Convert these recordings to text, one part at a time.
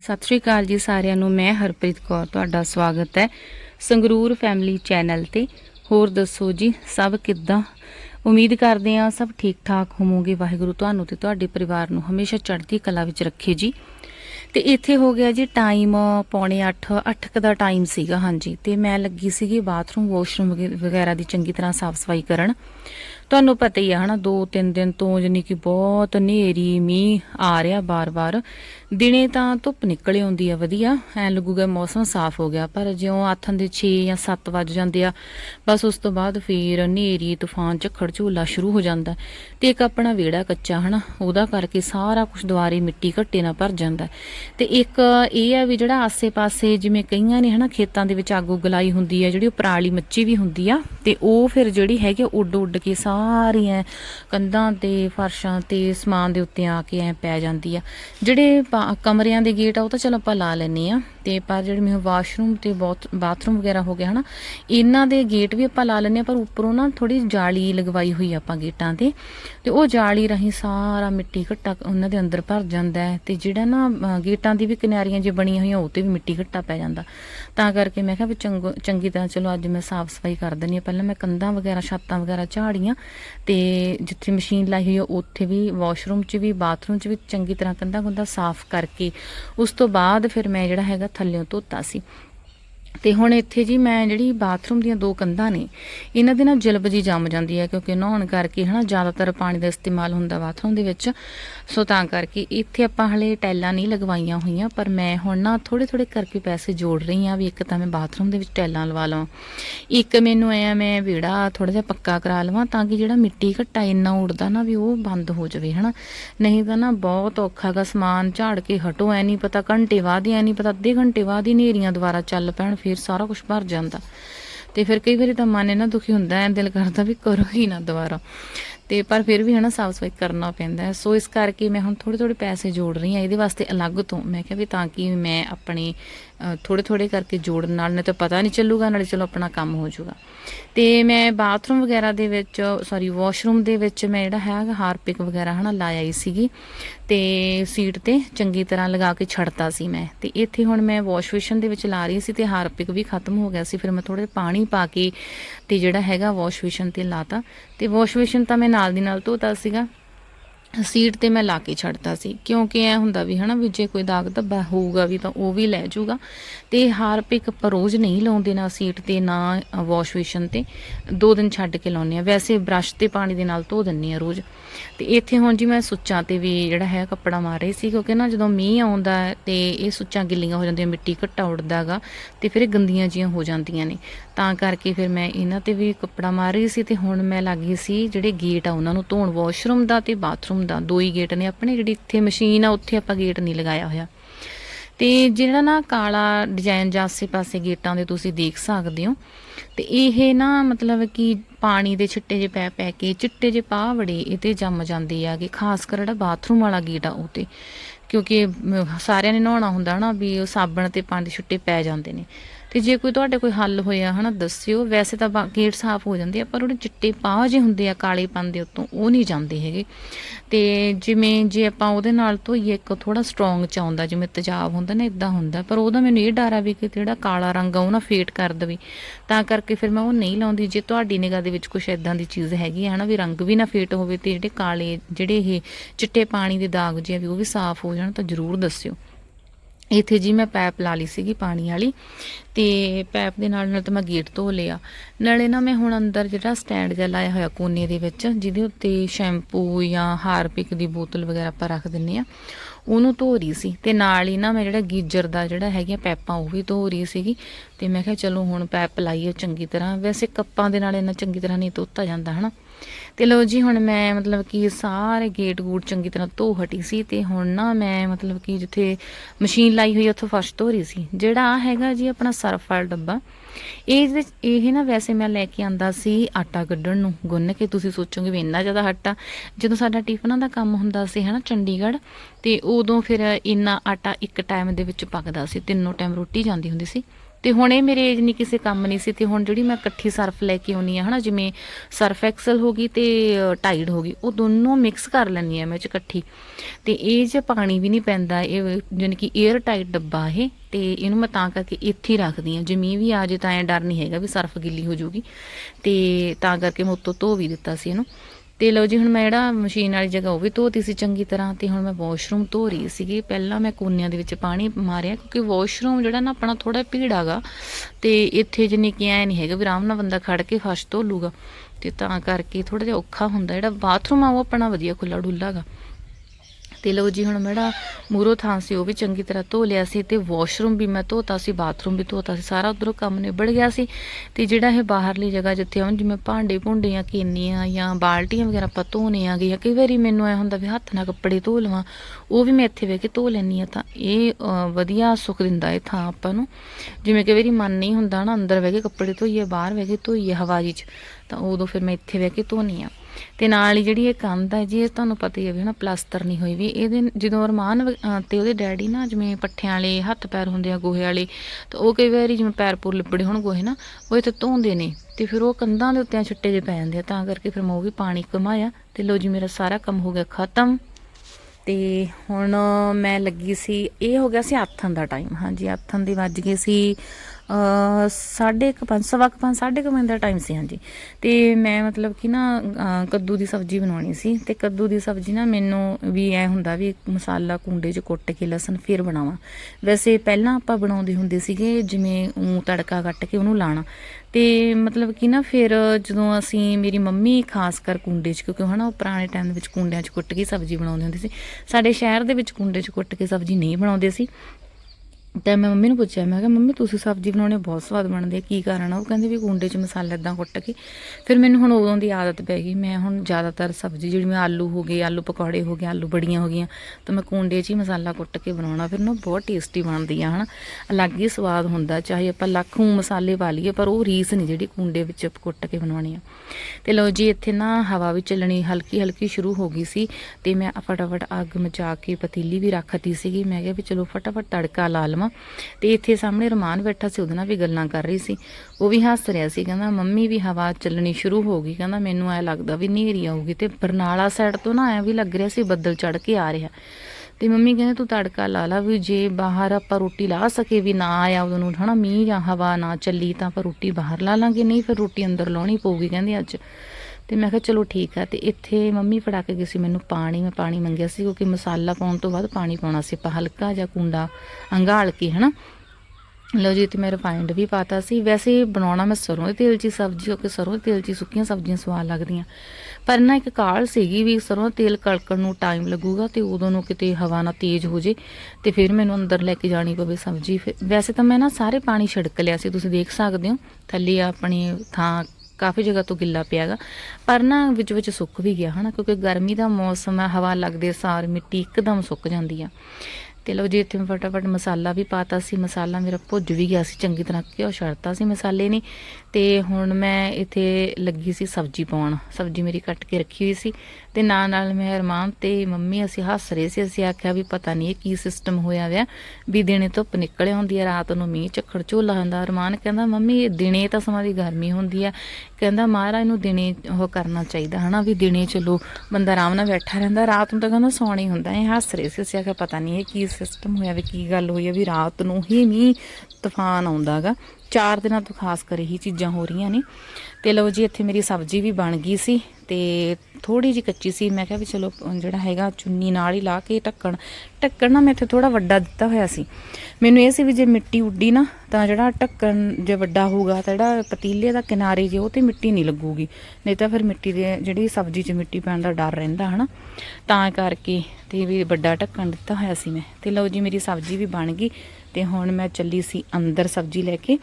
ਸਤਿ ਸ਼੍ਰੀ ਅਕਾਲ ਜੀ ਸਾਰਿਆਂ ਨੂੰ, ਮੈਂ ਹਰਪ੍ਰੀਤ ਕੌਰ, ਤੁਹਾਡਾ ਸਵਾਗਤ ਹੈ ਸੰਗਰੂਰ ਫੈਮਿਲੀ ਚੈਨਲ ਤੇ। ਹੋਰ ਦੱਸੋ ਜੀ, ਸਭ ਕਿੱਦਾਂ? ਉਮੀਦ ਕਰਦੇ ਹਾਂ ਸਭ ਠੀਕ ਠਾਕ ਹੋਵੋਗੇ। ਵਾਹਿਗੁਰੂ ਤੁਹਾਨੂੰ ਤੇ ਤੁਹਾਡੇ ਪਰਿਵਾਰ ਨੂੰ ਹਮੇਸ਼ਾ ਚੜ੍ਹਦੀ ਕਲਾ ਵਿੱਚ ਰੱਖੇ ਜੀ। ਤੇ ਇੱਥੇ ਹੋ ਗਿਆ ਜੀ ਟਾਈਮ, ਪੌਣੇ 8 8 ਦਾ ਟਾਈਮ ਸੀਗਾ, ਹਾਂਜੀ। ਤੇ ਮੈਂ ਲੱਗੀ ਸੀਗੀ ਬਾਥਰੂਮ, ਵਾਸ਼ਰੂਮ ਵਗੇ- ਵਗੈਰਾ ਦੀ ਚੰਗੀ ਤਰ੍ਹਾਂ ਸਾਫ਼ ਸਫ਼ਾਈ ਕਰਨ। ਤੁਹਾਨੂੰ ਪਤਾ ਹੀ ਆ ਹਨਾ, ਦੋ ਤਿੰਨ ਦਿਨ ਤੋਂ ਜਾਣੀ ਕਿ ਬਹੁਤ ਹਨੇਰੀ, ਮੀਂਹ ਆ ਰਿਹਾ ਬਾਰ-ਬਾਰ। ਦਿਨੇ ਤਾਂ ਧੁੱਪ ਨਿਕਲੇ ਆਉਂਦੀ ਆ, ਵਧੀਆ। ਐ ਲੱਗੂਗਾ ਮੌਸਮ ਸਾਫ਼ ਹੋ ਗਿਆ, ਪਰ ਜਿਉਂ ਆਥਣ ਦੇ 6 ਜਾਂ 7 ਵੱਜ ਜਾਂਦੇ ਆ, ਬਸ ਉਸ ਤੋਂ ਬਾਅਦ ਫੇਰ ਹਨੇਰੀ, ਤੂਫਾਨ, ਝੱਖੜ, ਝੂਲਾ ਸ਼ੁਰੂ ਹੋ ਜਾਂਦਾ। ਤੇ ਇੱਕ ਆਪਣਾ ਵਿਹੜਾ ਕੱਚਾ ਹਨਾ, ਉਹਦਾ ਕਰਕੇ ਸਾਰਾ ਕੁਝ ਦੁਆਰੇ ਮਿੱਟੀ ਘੱਟੇ ਨਾਲ ਭਰ ਜਾਂਦਾ। ਤੇ ਇੱਕ ਇਹ ਆ ਵੀ ਜਿਹੜਾ ਆਸੇ-ਪਾਸੇ ਜਿਵੇਂ ਕਈਆਂ ਨੇ ਹਨਾ, ਖੇਤਾਂ ਦੇ ਵਿੱਚ ਅੱਗ ਗਲਾਈ ਹੁੰਦੀ ਆ, ਜਿਹੜੀ ਉਹ ਪਰਾਲੀ ਮੱਚੀ ਵੀ ਹੁੰਦੀ ਆ, ਤੇ ਉਹ ਫਿਰ ਜਿਹੜੀ ਹੈਗੀ ਆ ਉੱਡ ਉੱਡ ਕੇ ਸਾਰੀਆਂ ਕੰਧਾਂ ਤੇ, ਫਰਸ਼ਾਂ ਤੇ, ਸਮਾਨ ਦੇ ਉੱਤੇ ਆ ਕੇ ਐ ਪੈ ਜਾਂਦੀ ਆ। ਜਿਹੜੇ ਪਾ- ਕਮਰਿਆਂ ਦੇ ਗੇਟ ਆ, ਉਹ ਤਾਂ ਚਲ ਆਪਾਂ ਲਾ ਲੈਨੇ ਆ। ਤੇ ਪਰ ਜਿਹੜੇ ਮੈਂ ਵਾਸ਼ਰੂਮ ਤੇ ਬਹੁਤ ਬਾਥਰੂਮ ਵਗੈਰਾ ਹੋ ਗਿਆ ਹਨਾ, ਇਹਨਾਂ ਦੇ ਗੇਟ ਵੀ ਆਪਾਂ ਲਾ ਲੈਨੇ ਆ ਪਰ ਉੱਪਰੋਂ ਨਾ ਥੋੜੀ ਜਾਲੀ ਲਗਵਾਈ ਹੋਈ ਆਪਾਂ ਗੇਟਾਂ ਤੇ। ਤੇ ਉਹ ਜਾਲੀ ਰਾਹੀਂ ਸਾਰਾ ਮਿੱਟੀ ਘੱਟਾ ਉਹਨਾਂ ਦੇ ਅੰਦਰ ਭਰ ਜਾਂਦਾ ਹੈ ਤੇ ਜਿਹੜਾ ਨਾ ਗੇਟਾਂ ਦੀ ਵੀ ਕਿਨਾਰੀਆਂ ਜੇ ਬਣੀਆਂ ਹੋਈਆਂ, ਉਹ ਤੇ ਵੀ ਮਿੱਟੀ ਘੱਟਾ ਪੈ ਜਾਂਦਾ। ਤਾਂ ਕਰਕੇ ਮੈਂ ਕਿਹਾ ਵੀ ਚੰਗੋ, ਚੰਗੀ ਤਰ੍ਹਾਂ ਚਲੋ ਅੱਜ ਮੈਂ ਸਾਫ਼ ਸਫ਼ਾਈ ਕਰ ਦਿੰਨੀ ਆ ਪਹਿਲਾਂ ਮੈਂ ਕੰਧਾਂ ਵਗੈਰਾ, ਛੱਤਾਂ ਵਗੈਰਾ ਝਾੜੀਆਂ ਤੇ ਜਿੱਥੇ ਮਸ਼ੀਨ ਲਾਈ ਹੋਈ ਉੱਥੇ ਵੀ ਵਾਸ਼ਰੂਮ 'ਚ ਵੀ, ਬਾਥਰੂਮ 'ਚ ਵੀ ਚੰਗੀ ਤਰ੍ਹਾਂ ਕੰਧਾਂ ਕੁੰਧਾਂ ਸਾਫ਼ ਕਰਕੇ। ਉਸ ਤੋਂ ਬਾਅਦ ਫਿਰ ਮੈਂ ਜਿਹੜਾ ਹੈਗਾ ਥੱਲਿਓਂ ਧੋਤਾ ਸੀ। ਤੇ ਹੁਣ ਇੱਥੇ ਜੀ ਮੈਂ ਜਿਹੜੀ ਬਾਥਰੂਮ ਦੀਆਂ ਦੋ ਕੰਧਾਂ ਨੇ, ਇਹਨਾਂ ਦੇ ਨਾਲ ਜਲਬ ਜੀ ਜੰਮ ਜਾਂਦੀ ਹੈ ਕਿਉਂਕਿ ਨਹਾਉਣ ਕਰਕੇ ਹਨਾ ਜ਼ਿਆਦਾਤਰ ਪਾਣੀ ਦਾ ਇਸਤੇਮਾਲ ਹੁੰਦਾ ਬਾਥਰੂਮ ਦੇ ਵਿੱਚ। ਸੋ ਤਾਂ ਕਰਕੇ ਇੱਥੇ ਆਪਾਂ ਹਲੇ ਟੈਲਾਂ ਨਹੀਂ ਲਗਵਾਈਆਂ ਹੋਈਆਂ, ਪਰ ਮੈਂ ਹੁਣ ਨਾ ਥੋੜੇ ਥੋੜੇ ਕਰਕੇ ਪੈਸੇ ਜੋੜ ਰਹੀ ਹਾਂ ਵੀ ਇੱਕ ਤਾਂ ਮੈਂ ਬਾਥਰੂਮ ਦੇ ਵਿੱਚ ਟੈਲਾਂ ਲਵਾ ਲਵਾਂ। ਇੱਕ ਮੈਨੂੰ ਐ ਮੈਂ ਵਿਹੜਾ ਥੋੜਾ ਜਿਹਾ ਪੱਕਾ ਕਰਾ ਲਵਾਂ ਤਾਂ ਕਿ ਜਿਹੜਾ ਮਿੱਟੀ ਘੱਟਾ ਇੰਨਾ ਉੜਦਾ ਨਾ ਵੀ ਉਹ ਬੰਦ ਹੋ ਜਾਵੇ ਹਨਾ। ਨਹੀਂ ਤਾਂ ਨਾ ਬਹੁਤ ਔਖਾ ਗਾ ਸਮਾਨ ਝਾੜ ਕੇ ਹਟੋ, ਐ ਨਹੀਂ ਪਤਾ ਘੰਟੇ ਬਾਅਦ ਹੀ, ਐ ਨਹੀਂ ਪਤਾ ਅੱਧੇ ਘੰਟੇ ਬਾਅਦ ਹੀ ਨੇਰੀਆਂ ਦੁਬਾਰਾ ਚੱਲ ਪੈਣ ਫਿਰ ਸਾਰਾ ਕੁਝ ਭਰ ਜਾਂਦਾ। ਤੇ ਫਿਰ ਕਈ ਵਾਰੀ ਤਾਂ ਮਨ ਇਹਨਾਂ ਦੁਖੀ ਹੁੰਦਾ ਐ ਦਿਲ ਕਰਦਾ ਵੀ ਕਰੋ ਹੀ ਨਾ ਦੁਬਾਰਾ। ਤੇ ਪਰ ਫਿਰ ਵੀ ਹਨਾ ਸਾਫ਼ ਸਫ਼ਾਈ ਕਰਨਾ ਪੈਂਦਾ ਹੈ। ਸੋ ਇਸ ਕਰਕੇ ਮੈਂ ਹੁਣ ਥੋੜੇ ਥੋੜੇ ਪੈਸੇ ਜੋੜ ਰਹੀ ਹਾਂ, ਇਹਦੇ ਵਾਸਤੇ ਅਲੱਗ ਤੋਂ। ਮੈਂ ਕਿਹਾ ਵੀ ਤਾਂ ਕਿ ਮੈਂ ਆਪਣੇ ਥੋੜੇ ਥੋੜੇ ਕਰਕੇ ਜੋੜਨ ਨਾਲ, ਨਹੀਂ ਤਾਂ ਪਤਾ ਨਹੀਂ ਚੱਲੂਗਾ, ਨਾਲੇ ਚਲੋ ਆਪਣਾ ਕੰਮ ਹੋ ਜਾਊਗਾ। ਤੇ ਮੈਂ ਬਾਥਰੂਮ ਵਗੈਰਾ ਦੇ ਵਿੱਚ ਸੌਰੀ ਵਾਸ਼ਰੂਮ ਦੇ ਵਿੱਚ ਮੈਂ ਜਿਹੜਾ ਹੈ ਹਾਰਪਿਕ ਵਗੈਰਾ ਹਨਾ ਲਾਇਆ ਹੀ ਸੀਗੀ। ਤੇ ਸੀਟ ਤੇ ਚੰਗੀ ਤਰ੍ਹਾਂ ਲਗਾ ਕੇ ਛੱਡਤਾ ਸੀ ਮੈਂ। ਤੇ ਇੱਥੇ ਹੁਣ ਮੈਂ ਵਾਸ਼ ਬੇਸਿਨ ਦੇ ਵਿੱਚ ਲਾ ਰਹੀ ਸੀ ਤੇ ਹਾਰਪਿਕ ਵੀ ਖਤਮ ਹੋ ਗਿਆ ਸੀ, ਫਿਰ ਮੈਂ ਥੋੜੇ ਪਾਣੀ ਪਾ ਕੇ ਤੇ ਜਿਹੜਾ ਹੈਗਾ ਵਾਸ਼ ਬੇਸਿਨ ਤੇ ਲਾਤਾ। ਤੇ ਵਾਸ਼ ਬੇਸਿਨ ਤਾਂ ਮੈਂ ਨਾਲ ਦੀ ਨਾਲ ਧੋਤਾ ਸੀਗਾ। ਸੀਟ ਤੇ ਮੈਂ ਲਾ ਕੇ ਛੱਡਤਾ ਸੀ। ਕਿਉਂਕਿ ਐ ਹੁੰਦਾ ਵੀ ਹਨਾ ਵੀ ਜੇ ਕੋਈ ਦਾਗ ਧੱਬਾ ਹੋਊਗਾ ਵੀ ਤਾਂ ਉਹ ਵੀ ਲੈ ਜਾਊਗਾ। ਤੇ ਹਾਰਪਿਕ ਆਪਾਂ ਰੋਜ਼ ਨਹੀਂ ਲਾਉਂਦੇ ਨਾ ਸੀਟ ਤੇ, ਨਾ ਵਾਸ਼ ਬੇਸਿਨ ਤੇ। ਦੋ ਦਿਨ ਛੱਡ ਕੇ ਲਾਉਂਦੇ ਆ ਵੈਸੇ ਬ੍ਰਸ਼ ਤੇ ਪਾਣੀ ਦੇ ਨਾਲ ਧੋ ਦਿੰਨੀ ਆ ਰੋਜ਼। ਤੇ ਇੱਥੇ ਹੁਣ ਜੀ ਮੈਂ ਸੁੱਚਾਂ ਤੇ ਵੀ ਜਿਹੜਾ ਹੈ ਕੱਪੜਾ ਮਾਰ ਰਹੀ ਸੀ, ਕਿਉਂਕਿ ਨਾ ਜਦੋਂ ਮੀਂਹ ਆਉਂਦਾ ਹੈ ਤੇ ਇਹ ਸੁੱਚਾਂ ਗਿੱਲੀਆਂ ਹੋ ਜਾਂਦੀਆਂ, ਮਿੱਟੀ ਘੱਟਾ ਉੱਡਦਾਗਾ ਤੇ ਫਿਰ ਇਹ ਗੰਦੀਆਂ ਜੀਆਂ ਹੋ ਜਾਂਦੀਆਂ ਨੇ। ਤਾਂ ਕਰਕੇ ਫਿਰ ਮੈਂ ਇਹਨਾਂ ਤੇ ਵੀ ਕੱਪੜਾ ਮਾਰ ਰਹੀ ਸੀ ਤੇ ਹੁਣ ਮੈਂ ਲੱਗੀ ਸੀ ਜਿਹੜੇ ਗੇਟ ਆ ਉਹਨਾਂ ਨੂੰ ਧੋਣ, ਵਾਸ਼ਰੂਮ ਦਾ ਤੇ ਬਾਥਰੂਮ ਦਾ। ਦੋ ਹੀ ਗੇਟ ਨੇ, ਆਪਣੇ ਜਿਹੜੀ ਇੱਥੇ ਮਸ਼ੀਨ ਆ, ਉੱਥੇ ਆਪਾਂ ਗੇਟ ਨਹੀਂ ਲਗਾਇਆ ਹੋਇਆ। ਤੇ ਜਿਹੜਾ ਨਾ ਕਾਲਾ ਡਿਜ਼ਾਈਨ ਜਾਂ ਆਸੇ-ਪਾਸੇ ਗੇਟਾਂ ਦੇ ਤੁਸੀਂ ਦੇਖ ਸਕਦੇ ਹੋ, ਤੇ ਇਹ ਨਾ ਮਤਲਬ ਕਿ ਪਾਣੀ ਦੇ ਛਿੱਟੇ ਜੇ ਪੈ ਪੈ ਕੇ ਚਿੱਟੇ ਜੇ ਪਾ ਵੜੇ ਜੰਮ ਜਾਂਦੇ ਆ ਕਿ ਖਾਸ ਕਰ ਜਿਹੜਾ ਬਾਥਰੂਮ ਵਾਲਾ ਗੇਟ ਆ ਉਹ ਤੇ। ਕਿਉਂਕਿ ਸਾਰਿਆਂ ਨੇ ਨਹਾਉਣਾ ਹੁੰਦਾ ਨਾ ਵੀ ਉਹ ਸਾਬਣ ਤੇ ਪਾਣੀ ਦੇ ਛਿੱਟੇ ਪੈ ਜਾਂਦੇ ਨੇ। ਤੇ ਜੇ ਕੋਈ ਤੁਹਾਡੇ ਕੋਈ ਹੱਲ ਹੋਇਆ, ਹਨਾ, ਦੱਸਿਓ। ਵੈਸੇ ਤਾਂ ਬਾ- ਗੇਟ ਸਾਫ਼ ਹੋ ਜਾਂਦੇ ਆ, ਪਰ ਉਹਦੇ ਚਿੱਟੇ ਪਾਹ ਜੇ ਹੁੰਦੇ ਆ, ਕਾਲੇ ਪਨ ਦੇ ਉੱਤੋਂ, ਉਹ ਨਹੀਂ ਜਾਂਦੇ ਹੈਗੇ। ਤੇ ਜਿਵੇਂ, ਜੇ ਆਪਾਂ ਉਹਦੇ ਨਾਲ ਧੋਈਏ, ਇੱਕ ਥੋੜਾ ਸਟਰੋਂਗ ਚ ਆਉਂਦਾ ਜਿਵੇਂ ਤੇਜ਼ਾਬ ਹੁੰਦਾ ਨਾ ਇਦਾਂ ਹੁੰਦਾ। ਪਰ ਉਹਦਾ ਮੈਨੂੰ ਇਹ ਡਰ ਆ ਵੀ ਕਿ ਜਿਹੜਾ ਕਾਲਾ ਰੰਗ ਆ, ਉਹ ਨਾ ਫੇਟ ਕਰ ਦੇਵੇ। ਤਾਂ ਕਰਕੇ ਫਿਰ ਮੈਂ ਉਹ ਨਹੀਂ ਲਾਉਂਦੀ। ਜੇ ਤੁਹਾਡੀ ਨਿਗਾਹ ਦੇ ਵਿੱਚ ਕੁਝ ਇਦਾਂ ਦੀ ਚੀਜ਼ ਹੈਗੀ ਹੈ ਨਾ ਵੀ ਰੰਗ ਵੀ ਨਾ ਫੇਟ ਹੋਵੇ ਤੇ ਜਿਹੜੇ ਕਾਲੇ, ਜਿਹੜੇ ਇਹ ਚਿੱਟੇ ਪਾਣੀ ਦੇ ਦਾਗ ਜੇ ਆ, ਵੀ ਉਹ ਵੀ ਸਾਫ਼ ਹੋ ਜਾਣ, ਤਾਂ ਜ਼ਰੂਰ ਦੱਸਿਓ। ਇੱਥੇ ਜੀ ਮੈਂ ਪੈਪ ਲਾ ਲਈ ਸੀਗੀ ਪਾਣੀ ਵਾਲੀ ਤੇ ਪੈਪ ਦੇ ਨਾਲ ਨਾਲ ਤਾਂ ਮੈਂ ਗੇਟ ਧੋ ਲਿਆ। ਨਾਲੇ ਨਾ ਮੈਂ ਹੁਣ ਅੰਦਰ ਜਿਹੜਾ ਸਟੈਂਡ ਜਿਹਾ ਲਾਇਆ ਹੋਇਆ ਕੋਨੇ ਦੇ ਵਿੱਚ, ਜਿਹਦੇ ਉੱਤੇ ਸ਼ੈਂਪੂ ਜਾਂ ਹਾਰਪਿਕ ਦੀ ਬੋਤਲ ਵਗੈਰਾ ਆਪਾਂ ਰੱਖ ਦਿੰਨੇ ਆ, ਉਹਨੂੰ ਧੋ ਰਹੀ ਸੀ ਤੇ ਨਾਲ ਹੀ ਨਾ ਮੈਂ ਜਿਹੜਾ ਗੀਜਰ ਦਾ ਜਿਹੜਾ ਹੈਗੀਆਂ ਪੈਪਾਂ ਉਹ ਵੀ ਧੋ ਰਹੀ ਸੀਗੀ ਤੇ ਮੈਂ ਕਿਹਾ ਚਲੋ ਹੁਣ ਪੈਪ ਲਾਈਏ ਚੰਗੀ ਤਰ੍ਹਾਂ। ਵੈਸੇ ਕੱਪਾਂ ਦੇ ਨਾਲ ਇੰਨਾ ਚੰਗੀ ਤਰ੍ਹਾਂ ਨਹੀਂ ਧੋਤਾ ਜਾਂਦਾ, ਹਨਾ? ਤੇ ਲੋ ਜੀ, ਹੁਣ ਮੈਂ ਮਤਲਬ ਕਿ ਸਾਰੇ ਗੇਟ ਗੂਟ ਚੰਗੀ ਤਰ੍ਹਾਂ ਧੋ ਹਟੀ ਸੀ ਤੇ ਹੁਣ ਨਾ ਮੈਂ ਮਤਲਬ ਕਿ ਜਿੱਥੇ ਮਸ਼ੀਨ ਲਾਈ ਹੋਈ ਉੱਥੋਂ ਫਰਸ਼ ਧੋ ਰਹੀ ਸੀ। ਜਿਹੜਾ ਆ ਹੈਗਾ ਜੀ ਆਪਣਾ ਸਰਫ ਵਾਲਾ ਡੱਬਾ ਇਹ ਇਹ ਨਾ ਵੈਸੇ ਮੈਂ ਲੈ ਕੇ ਆਂਦਾ ਸੀ ਆਟਾ ਕੱਢਣ ਨੂੰ। ਗੁੰਨ ਕੇ ਤੁਸੀਂ ਸੋਚੋਗੇ ਵੀ ਇੰਨਾ ਜ਼ਿਆਦਾ ਆਟਾ। ਜਦੋਂ ਸਾਡਾ ਟਿਫਨਾਂ ਦਾ ਕੰਮ ਹੁੰਦਾ ਸੀ ਹਨਾ ਚੰਡੀਗੜ੍ਹ, ਤੇ ਉਦੋਂ ਫਿਰ ਇੰਨਾ ਆਟਾ ਇੱਕ ਟਾਈਮ ਦੇ ਵਿੱਚ ਪੱਕਦਾ ਸੀ। ਤਿੰਨੋਂ ਟਾਈਮ ਰੋਟੀ ਜਾਂਦੀ ਹੁੰਦੀ ਸੀ। ਤੇ ਹੁਣ ਇਹ ਮੇਰੇ ਏਜ ਨਹੀਂ ਕਿਸੇ ਕੰਮ ਨਹੀਂ ਸੀ ਤੇ ਹੁਣ ਜਿਹੜੀ ਮੈਂ ਇਕੱਠੀ ਸਰਫ ਲੈ ਕੇ ਆਉਣੀ ਆ, ਹਨਾ, ਜਿਵੇਂ ਸਰਫ ਐਕਸਲ ਹੋ ਗਈ ਤੇ ਟਾਈਡ ਹੋ ਗਈ, ਉਹ ਦੋਨੋਂ ਮਿਕਸ ਕਰ ਲੈਣੀ ਆ ਮੈਂ ਚ ਇਕੱਠੀ। ਤੇ ਇਹ 'ਚ ਪਾਣੀ ਵੀ ਨਹੀਂ ਪੈਂਦਾ, ਇਹ ਜਾਣੀ ਕਿ 에ਅਰ ਟਾਈਟ ਡੱਬਾ ਇਹ, ਤੇ ਇਹਨੂੰ ਮੈਂ ਤਾਂ ਕਰਕੇ ਇੱਥੇ ਹੀ ਰੱਖਦੀ ਆ। ਜੇ ਮੀਂਹ ਵੀ ਆ, ਜੇ ਤਾਂ ਐ ਡਰ ਨਹੀਂ ਹੈਗਾ ਵੀ ਸਰਫ ਗਿੱਲੀ ਹੋ ਜਾਊਗੀ, ਤੇ ਤਾਂ ਕਰਕੇ ਮੈਂ ਉੱਤੋਂ ਧੋ ਵੀ ਦਿੱਤਾ ਸੀ ਇਹਨੂੰ। ਤੇ ਲਓ ਜੀ, ਹੁਣ ਮੈਂ ਜਿਹੜਾ ਮਸ਼ੀਨ ਵਾਲੀ ਜਗ੍ਹਾ ਉਹ ਵੀ ਧੋਤੀ ਸੀ ਚੰਗੀ ਤਰ੍ਹਾਂ ਤੇ ਹੁਣ ਮੈਂ ਵਾਸ਼ਰੂਮ ਧੋ ਰਹੀ ਸੀਗੀ। ਪਹਿਲਾਂ ਮੈਂ ਕੋਨਿਆਂ ਦੇ ਵਿੱਚ ਪਾਣੀ ਮਾਰਿਆ ਕਿਉਂਕਿ ਵਾਸ਼ਰੂਮ ਜਿਹੜਾ ਨਾ ਆਪਣਾ ਥੋੜਾ ਭੀੜਾਗਾ ਤੇ ਇੱਥੇ ਜਿੰਨੀ ਕਿ ਐ ਨਹੀਂ ਹੈਗਾ ਵੀ ਆਰਾਮ ਨਾਲ ਬੰਦਾ ਖੜ ਕੇ ਫਰਸ਼ ਧੋ ਲੂਗਾ ਤੇ ਤਾਂ ਕਰਕੇ ਥੋੜਾ ਜਿਹਾ ਔਖਾ ਹੁੰਦਾ। ਜਿਹੜਾ ਬਾਥਰੂਮ ਆ, ਉਹ ਆਪਣਾ ਵਧੀਆ ਖੁੱਲਾ ਡੁੱਲਾਗਾ ਤੇ ਲਓ ਜੀ, ਹੁਣ ਮੇਰਾ ਮੂਰੋ ਥਾਂ ਸੀ, ਉਹ ਵੀ ਚੰਗੀ ਤਰ੍ਹਾਂ ਧੋ ਲਿਆ ਸੀ ਤੇ ਵਾਸ਼ਰੂਮ ਵੀ ਮੈਂ ਧੋਤਾ ਸੀ, ਬਾਥਰੂਮ ਵੀ ਧੋਤਾ ਸੀ, ਸਾਰਾ ਉਧਰੋਂ ਕੰਮ ਨਿਬੜ ਗਿਆ ਸੀ। ਤੇ ਜਿਹੜਾ ਇਹ ਬਾਹਰਲੀ ਜਗ੍ਹਾ ਜਿੱਥੇ ਹੁਣ ਜਿਵੇਂ ਭਾਂਡੇ ਭੁੰਡੇ ਜਾਂ ਕੇਨੀਆਂ ਜਾਂ ਬਾਲਟੀਆਂ ਵਗੈਰਾ ਆਪਾਂ ਧੋਨੇ ਆ ਗਏ ਕਈ ਵਾਰੀ ਮੈਨੂੰ ਐ ਹੁੰਦਾ ਵੀ ਹੱਥ ਨਾਲ ਕੱਪੜੇ ਧੋ ਲਵਾਂ, ਉਹ ਵੀ ਮੈਂ ਇੱਥੇ ਬਹਿ ਕੇ ਧੋ ਲੈਣੀ ਆ ਤਾਂ ਇਹ ਵਧੀਆ ਸੁੱਖ ਦਿੰਦਾ ਇਹ ਥਾਂ ਆਪਾਂ ਨੂੰ। ਜਿਵੇਂ ਕਈ ਵਾਰੀ ਮਨ ਨਹੀਂ ਹੁੰਦਾ ਨਾ, ਅੰਦਰ ਬਹਿ ਕੇ ਕੱਪੜੇ ਧੋਈਏ, ਬਾਹਰ ਬਹਿ ਕੇ ਧੋਈਏ ਹਵਾ ਜੀ ਚ, ਤਾਂ ਉਦੋਂ ਫਿਰ ਮੈਂ ਇੱਥੇ ਬਹਿ ਕੇ ਧੋਨੀ ਆ। ਤੇ ਨਾਲ ਹੀ ਜਿਹੜੀ ਇਹ ਕੰਧ ਹੈ ਜੀ, ਇਹ ਤੁਹਾਨੂੰ ਪਤਾ ਹੀ ਹੈ ਵੀ ਹਨਾ ਪਲਾਸਟਰ ਨਹੀਂ ਹੋਈ ਵੀ। ਇਹਦੇ ਜਦੋਂ ਅਰਮਾਨ ਤੇ ਉਹਦੇ ਡੈਡੀ ਨਾ, ਜਿਵੇਂ ਪੱਠਿਆਂ ਵਾਲੇ, ਹੱਥ ਪੈਰ ਹੁੰਦੇ ਆ ਗੋਹੇ ਵਾਲੇ, ਤਾਂ ਉਹ ਕਈ ਵਾਰੀ ਜਿਵੇਂ ਪੈਰ ਪੂਰ ਲਿਪੜੇ ਹੋਣ ਗੋਹੇ ਨਾ, ਉਹ ਇੱਥੇ ਧੋਂਦੇ ਨੇ ਤੇ ਫਿਰ ਉਹ ਕੰਧਾਂ ਦੇ ਉੱਤੇ ਛਿੱਟੇ ਜਿਹੇ ਪੈ ਜਾਂਦੇ ਆ। ਤਾਂ ਕਰਕੇ ਫਿਰ ਮੈਂ ਉਹ ਵੀ ਪਾਣੀ ਕਮਾਇਆ ਤੇ ਲੋ ਜੀ, ਮੇਰਾ ਸਾਰਾ ਕੰਮ ਹੋ ਗਿਆ ਖਤਮ। ਤੇ ਹੁਣ ਮੈਂ ਲੱਗੀ ਸੀ, ਇਹ ਹੋ ਗਿਆ ਸੀ ਆਥਨ ਦਾ ਟਾਈਮ ਹਾਂਜੀ ਆਥਨ ਦੇ ਵੱਜ ਗਏ ਸੀ ਸਾਢੇ ਕੁ ਪੰਜ, ਸਵਾ ਕੁ ਪੰਜ, ਸਾਢੇ ਕੁ ਪੰਜ ਦਾ ਟਾਈਮ ਸੀ, ਹਾਂਜੀ। ਤੇ ਮੈਂ ਮਤਲਬ ਕਿ ਨਾ ਕੱਦੂ ਦੀ ਸਬਜ਼ੀ ਬਣਾਉਣੀ ਸੀ ਤੇ ਕੱਦੂ ਦੀ ਸਬਜ਼ੀ ਨਾ ਮੈਨੂੰ ਵੀ ਐ ਹੁੰਦਾ ਵੀ ਮਸਾਲਾ ਕੁੰਡੇ 'ਚ ਕੁੱਟ ਕੇ ਲਸਣ ਫਿਰ ਬਣਾਵਾਂ। ਵੈਸੇ ਪਹਿਲਾਂ ਆਪਾਂ ਬਣਾਉਂਦੇ ਹੁੰਦੇ ਸੀਗੇ, ਜਿਵੇਂ ਊਂ ਤੜਕਾ ਕੱਟ ਕੇ ਉਹਨੂੰ ਲਾਣਾ। ਤੇ ਮਤਲਬ ਕਿ ਨਾ ਫਿਰ ਜਦੋਂ ਅਸੀਂ, ਮੇਰੀ ਮੰਮੀ ਖਾਸ ਕਰ ਕੁੰਡੇ 'ਚ, ਕਿਉਂਕਿ ਹਨਾ ਉਹ ਪੁਰਾਣੇ ਟਾਈਮ ਦੇ ਵਿੱਚ ਕੁੰਡਿਆਂ 'ਚ ਕੁੱਟ ਕੇ ਸਬਜ਼ੀ ਬਣਾਉਂਦੇ ਹੁੰਦੇ ਸੀ, ਸਾਡੇ ਸ਼ਹਿਰ ਦੇ ਵਿੱਚ ਕੁੰਡੇ 'ਚ ਕੁੱਟ ਕੇ ਸਬਜ਼ੀ ਨਹੀਂ ਬਣਾਉਂਦੇ ਸੀ। ਤਾਂ ਮੈਂ ਮੰਮੀ ਨੂੰ ਪੁੱਛਿਆ, ਮੈਂ ਕਿਹਾ, ਮੰਮੀ, ਤੁਸੀਂ ਸਬਜ਼ੀ ਬਣਾਉਣੇ ਬਹੁਤ ਸਵਾਦ ਬਣਦੇ ਹੈ, ਕੀ ਕਾਰਨ ਆ? ਉਹ ਕਹਿੰਦੇ ਵੀ ਕੁੰਡੇ 'ਚ ਮਸਾਲਾ ਇਦਾਂ ਕੁੱਟ ਕੇ। ਫਿਰ ਮੈਨੂੰ ਹੁਣ ਉਦੋਂ ਦੀ ਆਦਤ ਪੈ ਗਈ। ਮੈਂ ਹੁਣ ਜ਼ਿਆਦਾਤਰ ਸਬਜ਼ੀ ਜਿਹੜੀ ਮੈਂ ਆਲੂ ਹੋ ਗਏ, ਆਲੂ ਪਕੌੜੇ ਹੋ ਗਏ, ਆਲੂ ਬੜੀਆਂ ਹੋ ਗਈਆਂ, ਤਾਂ ਮੈਂ ਕੁੰਡੇ 'ਚ ਹੀ ਮਸਾਲਾ ਕੁੱਟ ਕੇ ਬਣਾਉਣਾ। ਫਿਰ ਨਾ ਬਹੁਤ ਟੇਸਟੀ ਬਣਦੀ ਆ, ਹਨਾ? ਅਲੱਗ ਹੀ ਸਵਾਦ ਹੁੰਦਾ, ਚਾਹੇ ਆਪਾਂ ਲੱਖੋਂ ਮਸਾਲੇ ਪਾ ਲਈਏ, ਪਰ ਉਹ ਰੀਸ ਨਹੀਂ ਜਿਹੜੀ ਕੁੰਡੇ ਵਿੱਚ ਕੁੱਟ ਕੇ ਬਣਾਉਣੀ ਆ। ਤੇ ਲਓ ਜੀ, ਇੱਥੇ ਨਾ ਹਵਾ ਵੀ ਚੱਲਣੀ ਹਲਕੀ ਹਲਕੀ ਸ਼ੁਰੂ ਹੋ ਗਈ ਸੀ, ਤੇ ਮੈਂ ਫਟਾਫਟ ਅੱਗ ਮਚਾ ਕੇ ਪਤੀਲੀ ਵੀ ਰੱਖਤੀ ਸੀਗੀ। ਮੈਂ ਕਿਹਾ ਵੀ ਚਲੋ ਫਟਾਫਟ ਤੜਕਾ ਲਾ ਲਵਾਂ ਤੇ ਇੱਥੇ ਸਾਹਮਣੇ ਰਮਾਨ ਬੈਠਾ ਸੀ, ਉਹਦੇ ਨਾਲ ਵੀ ਗੱਲਾਂ ਕਰ ਰਹੀ ਸੀ। ਉਹ ਵੀ ਹੱਸ ਰਿਹਾ ਸੀ, ਕਹਿੰਦਾ, ਮੰਮੀ, ਵੀ ਹਵਾ ਚੱਲਣੀ ਸ਼ੁਰੂ ਹੋ ਗਈ। ਕਹਿੰਦਾ, ਮੈਨੂੰ ਐ ਲੱਗਦਾ ਵੀ ਹਨੇਰੀ ਆਊਗੀ ਤੇ ਬਰਨਾਲਾ ਸਾਈਡ ਤੋਂ ਨਾ ਐ ਵੀ ਲੱਗ ਰਿਹਾ ਸੀ, ਬੱਦਲ ਚੜ ਕੇ ਆ ਰਿਹਾ। ਤੇ ਮੰਮੀ ਕਹਿੰਦੇ, ਤੂੰ ਤੜਕਾ ਲਾ ਲਾ ਵੀ ਜੇ ਬਾਹਰ ਆਪਾਂ ਰੋਟੀ ਲਾ ਸਕੇ ਵੀ ਨਾ ਆਇਆ ਉਦੋਂ ਨੂੰ ਹਨਾ, ਮੀਂਹ ਜਾਂ ਹਵਾ ਨਾ ਚੱਲੀ ਤਾਂ ਆਪਾਂ ਰੋਟੀ ਬਾਹਰ ਲਾ ਲਾਂਗੇ, ਨਹੀਂ ਫਿਰ ਰੋਟੀ ਅੰਦਰ ਲਾਉਣੀ ਪਊਗੀ, ਕਹਿੰਦੇ ਅੱਜ। ਤੇ ਮੈਂ ਕਿਹਾ ਚਲੋ ਠੀਕ ਆ, ਤੇ ਇੱਥੇ ਮੰਮੀ ਫੜਾ ਕੇ ਗਈ ਸੀ ਮੈਨੂੰ ਪਾਣੀ, ਮੈਂ ਪਾਣੀ ਮੰਗਿਆ ਸੀ ਕਿਉਂਕਿ ਮਸਾਲਾ ਪਾਉਣ ਤੋਂ ਬਾਅਦ ਪਾਣੀ ਪਾਉਣਾ ਸੀ, ਆਪਾਂ ਹਲਕਾ ਜਾਂ ਕੁੰਡਾ ਅੰਗਾਲ ਕੇ, ਹਨਾ। ਲਓ ਜੀ ਤੇ ਮੈਂ ਰਿਫਾਈਂਡ ਵੀ ਪਾਤਾ ਸੀ। ਵੈਸੇ ਬਣਾਉਣਾ ਮੈਂ ਸਰੋਂ ਦੇ ਤੇਲ 'ਚ ਹੀ ਸਬਜ਼ੀ, ਕਿਉਂਕਿ ਸਰੋਂ ਦੇ ਤੇਲ 'ਚ ਹੀ ਸੁੱਕੀਆਂ ਸਬਜ਼ੀਆਂ ਸਵਾਦ ਲੱਗਦੀਆਂ। ਪਰ ਨਾ ਇੱਕ ਕਾਲ ਸੀਗੀ ਵੀ ਸਰੋਂ ਦਾ ਤੇਲ ਕੜਕਣ ਨੂੰ ਟਾਈਮ ਲੱਗੂਗਾ ਤੇ ਉਦੋਂ ਨੂੰ ਕਿਤੇ ਹਵਾ ਨਾ ਤੇਜ਼ ਹੋ ਜੇ ਤੇ ਫਿਰ ਮੈਨੂੰ ਅੰਦਰ ਲੈ ਕੇ ਜਾਣੀ ਪਵੇ ਸਬਜ਼ੀ। ਫਿਰ- ਵੈਸੇ ਤਾਂ ਮੈਂ ਨਾ ਸਾਰੇ ਪਾਣੀ ਛਿੜਕ ਲਿਆ ਸੀ, ਤੁਸੀਂ ਦੇਖ ਸਕਦੇ ਹੋ। ਥੱਲੇ ਆਪਣੀ ਥਾਂ ਕਾਫੀ ਜਗ੍ਹਾ ਤੋਂ ਗਿੱਲਾ ਪਿਆਗਾ। ਪਰ ਨਾ ਵਿੱਚ ਵਿੱਚ ਸੁੱਕ ਵੀ ਗਿਆ ਹਨਾ, ਕਿਉਂਕਿ ਗਰਮੀ ਦਾ ਮੌਸਮ ਹੈ, ਹਵਾ ਲੱਗਦੇ ਸਾਰ ਮਿੱਟੀ ਇੱਕਦਮ ਸੁੱਕ ਜਾਂਦੀ ਆ। ਤੇ ਲਓ ਜੀ, ਇੱਥੇ ਮੈਂ ਫਟਾਫਟ ਮਸਾਲਾ ਵੀ ਪਾਤਾ ਸੀ, ਮਸਾਲਾ ਮੇਰਾ ਭੁੱਜ ਵੀ ਗਿਆ ਸੀ, ਚੰਗੀ ਤਰ੍ਹਾਂ ਘਿਓ ਛੜਤਾ ਸੀ ਮਸਾਲੇ ਨੇ। ਤੇ ਹੁਣ ਮੈਂ ਇੱਥੇ ਲੱਗੀ ਸੀ ਸਬਜ਼ੀ ਪਾਉਣ, ਸਬਜ਼ੀ ਮੇਰੀ ਕੱਟ ਕੇ ਰੱਖੀ ਹੋਈ ਸੀ। ਤੇ ਨਾਲ ਨਾਲ ਮੈਂ ਅਰਮਾਨ ਤੇ ਮੰਮੀ ਅਸੀਂ ਹੱਸ ਰਹੇ ਸੀ, ਅਸੀਂ ਆਖਿਆ ਵੀ ਪਤਾ ਨਹੀਂ ਇਹ ਕੀ ਸਿਸਟਮ ਹੋਇਆ ਵਿਆ, ਵੀ ਦਿਨੇ ਧੁੱਪ ਨਿਕਲ ਹੁੰਦੀ ਆ, ਰਾਤ ਨੂੰ ਮੀਂਹ ਝੱਖੜ ਝੋਲਾ ਹੁੰਦਾ ਅਰਮਾਨ ਕਹਿੰਦਾ, ਮੰਮੀ, ਇਹ ਦਿਨੇ ਤਾਂ ਸਮਾਂ ਦੀ ਗਰਮੀ ਹੁੰਦੀ ਆ। ਕਹਿੰਦਾ, ਮਹਾਰਾਜ ਨੂੰ ਦਿਨੇ ਉਹ ਕਰਨਾ ਚਾਹੀਦਾ ਹਨਾ, ਵੀ ਦਿਨੇ ਚਲੋ, ਬੰਦਾ ਆਰਾਮ ਨਾਲ ਬੈਠਾ ਰਹਿੰਦਾ, ਰਾਤ ਨੂੰ ਤਾਂ ਕਹਿੰਦਾ ਸੌਣਾ ਹੀ ਹੁੰਦਾ, ਇਹ ਹੱਸ ਰਹੇ ਸੀ, ਅਸੀਂ ਆਖਿਆ, ਪਤਾ ਨਹੀਂ ਇਹ ਕੀ ਸਿਸਟਮ ਹੋਇਆ ਵੀ ਕੀ ਗੱਲ ਹੋਈ ਆ, ਵੀ ਰਾਤ ਨੂੰ ਹੀ ਮੀਂਹ ਤੂਫਾਨ ਆਉਂਦਾਗਾ ਚਾਰ ਦਿਨਾਂ ਤੋਂ ਖਾਸ ਕਰ ਇਹੀ ਚੀਜ਼ਾਂ ਹੋ ਰਹੀਆਂ ਨੇ। ਤੇ ਲਓ ਜੀ, ਇੱਥੇ ਮੇਰੀ ਸਬਜ਼ੀ ਵੀ ਬਣ ਗਈ ਸੀ ਤੇ ਥੋੜੀ ਜਿਹੀ ਕੱਚੀ ਸੀ। ਮੈਂ ਕਿਹਾ ਵੀ ਚਲੋ, ਜਿਹੜਾ ਹੈਗਾ, ਚੁੰਨੀ ਨਾਲ ਹੀ ਲਾ ਕੇ ਢੱਕਣ। ਢੱਕਣ ਨਾ ਮੈਂ ਇੱਥੇ ਥੋੜਾ ਵੱਡਾ ਦਿੱਤਾ ਹੋਇਆ ਸੀ। ਮੈਨੂੰ ਇਹ ਸੀ ਵੀ ਜੇ ਮਿੱਟੀ ਉੱਡੀ ਨਾ, ਤਾਂ ਜਿਹੜਾ ਢੱਕਣ ਜੇ ਵੱਡਾ ਹੋਊਗਾ, ਤਾਂ ਜਿਹੜਾ ਪਤੀਲੇ ਦਾ ਕਿਨਾਰੇ ਜੇ, ਉਹ ਤੇ ਮਿੱਟੀ ਨਹੀਂ ਲੱਗੂਗੀ। ਨਹੀਂ ਤਾਂ ਫਿਰ ਮਿੱਟੀ ਦੇ, ਜਿਹੜੀ ਸਬਜ਼ੀ 'ਚ ਮਿੱਟੀ ਪੈਣ ਦਾ ਡਰ ਰਹਿੰਦਾ, ਹਨਾ? ਤਾਂ ਕਰਕੇ ਤੇ ਵੀ ਵੱਡਾ ਢੱਕਣ ਦਿੱਤਾ ਹੋਇਆ ਸੀ ਮੈਂ। ਤੇ ਲਓ ਜੀ, ਮੇਰੀ ਸਬਜ਼ੀ ਵੀ ਬਣ ਗਈ। ਤੇ ਹੁਣ ਮੈਂ ਚੱਲੀ ਸੀ ਅੰਦਰ ਸਬਜ਼ੀ ਲੈ ਕੇ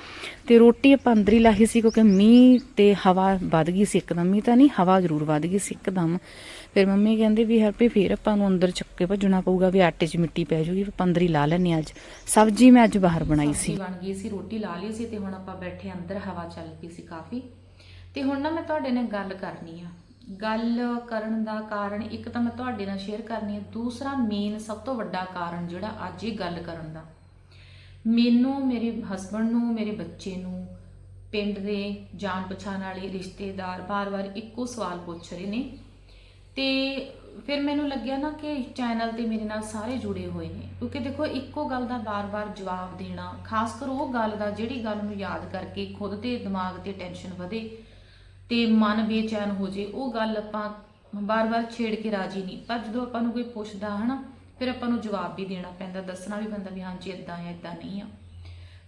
ਤੇ ਰੋਟੀ ਆਪਾਂ ਅੰਦਰ ਹੀ ਲਾਹੀ ਸੀ ਕਿਉਂਕਿ ਮੀਂਹ ਤੇ ਹਵਾ ਵੱਧ ਗਈ ਸੀ ਇੱਕਦਮ। ਮੀਂਹ ਤਾਂ ਨਹੀਂ, ਹਵਾ ਜ਼ਰੂਰ ਵੱਧ ਗਈ ਸੀ ਇੱਕਦਮ। ਫਿਰ ਮੰਮੀ ਕਹਿੰਦੇ ਵੀ ਹਰਪੇ ਫੇਰ ਆਪਾਂ ਨੂੰ ਅੰਦਰ ਚੱਕ ਕੇ ਭੱਜਣਾ ਪਊਗਾ ਵੀ ਆਟੇ 'ਚ ਮਿੱਟੀ ਪੈ ਜੂਗੀ, ਆਪਾਂ ਅੰਦਰ ਹੀ ਲਾ ਲੈਣੇ ਅੱਜ। ਸਬਜ਼ੀ ਮੈਂ ਅੱਜ ਬਾਹਰ ਬਣਾਈ ਸੀ। ਬਣ ਗਈ ਸੀ, ਰੋਟੀ ਲਾ ਲਈ ਸੀ ਤੇ ਹੁਣ ਆਪਾਂ ਬੈਠੇ ਅੰਦਰ ਹਵਾ ਚੱਲ ਪਈ ਸੀ ਕਾਫੀ। ਤੇ ਹੁਣ ਨਾ ਮੈਂ ਤੁਹਾਡੇ ਨਾਲ ਗੱਲ ਕਰਨੀ ਆ। ਗੱਲ ਕਰਨ ਦਾ ਕਾਰਨ ਇੱਕ ਤਾਂ ਮੈਂ ਤੁਹਾਡੇ ਨਾਲ ਸ਼ੇਅਰ ਕਰਨੀ ਹੈ ਦੂਸਰਾ ਮੇਨ ਸਭ ਤੋਂ ਵੱਡਾ ਕਾਰਨ ਜਿਹੜਾ ਅੱਜ ਇਹ ਗੱਲ ਕਰਨ ਦਾ। ਮੈਨੂੰ, ਮੇਰੇ ਹਸਬੰਡ ਨੂੰ, ਮੇਰੇ ਬੱਚੇ ਨੂੰ, ਪਿੰਡ ਦੇ ਜਾਣ ਪਛਾਣ ਵਾਲੇ, ਰਿਸ਼ਤੇਦਾਰ ਬਾਰ-ਬਾਰ ਇੱਕੋ ਸਵਾਲ ਪੁੱਛ ਰਹੇ ਨੇ। ਤੇ ਫਿਰ ਮੈਨੂੰ ਲੱਗਿਆ ਨਾ ਕਿ ਚੈਨਲ ਤੇ ਮੇਰੇ ਨਾਲ ਸਾਰੇ ਜੁੜੇ ਹੋਏ ਨੇ। ਕਿਉਂਕਿ ਦੇਖੋ, ਇੱਕੋ ਗੱਲ ਦਾ ਬਾਰ-ਬਾਰ ਜਵਾਬ ਦੇਣਾ, ਖਾਸ ਕਰ ਉਹ ਗੱਲ ਦਾ ਜਿਹੜੀ ਗੱਲ ਨੂੰ ਯਾਦ ਕਰਕੇ ਖੁਦ ਤੇ ਦਿਮਾਗ ਤੇ ਟੈਨਸ਼ਨ ਵਧੇ ਤੇ ਮਨ ਬੇਚੈਨ ਹੋ ਜੇ, ਉਹ ਗੱਲ ਆਪਾਂ ਬਾਰ-ਬਾਰ ਛੇੜ ਕੇ ਰਾਜੀ ਨਹੀਂ। ਪਰ ਜਦੋਂ ਆਪਾਂ ਨੂੰ ਕੋਈ ਪੁੱਛਦਾ, ਹਨਾ ਫਿਰ ਆਪਾਂ ਨੂੰ ਜਵਾਬ ਵੀ ਦੇਣਾ ਪੈਂਦਾ, ਦੱਸਣਾ ਵੀ ਪੈਂਦਾ ਵੀ ਹਾਂਜੀ ਇਦਾਂ ਹੈ ਇਦਾਂ ਨਹੀਂ ਆ।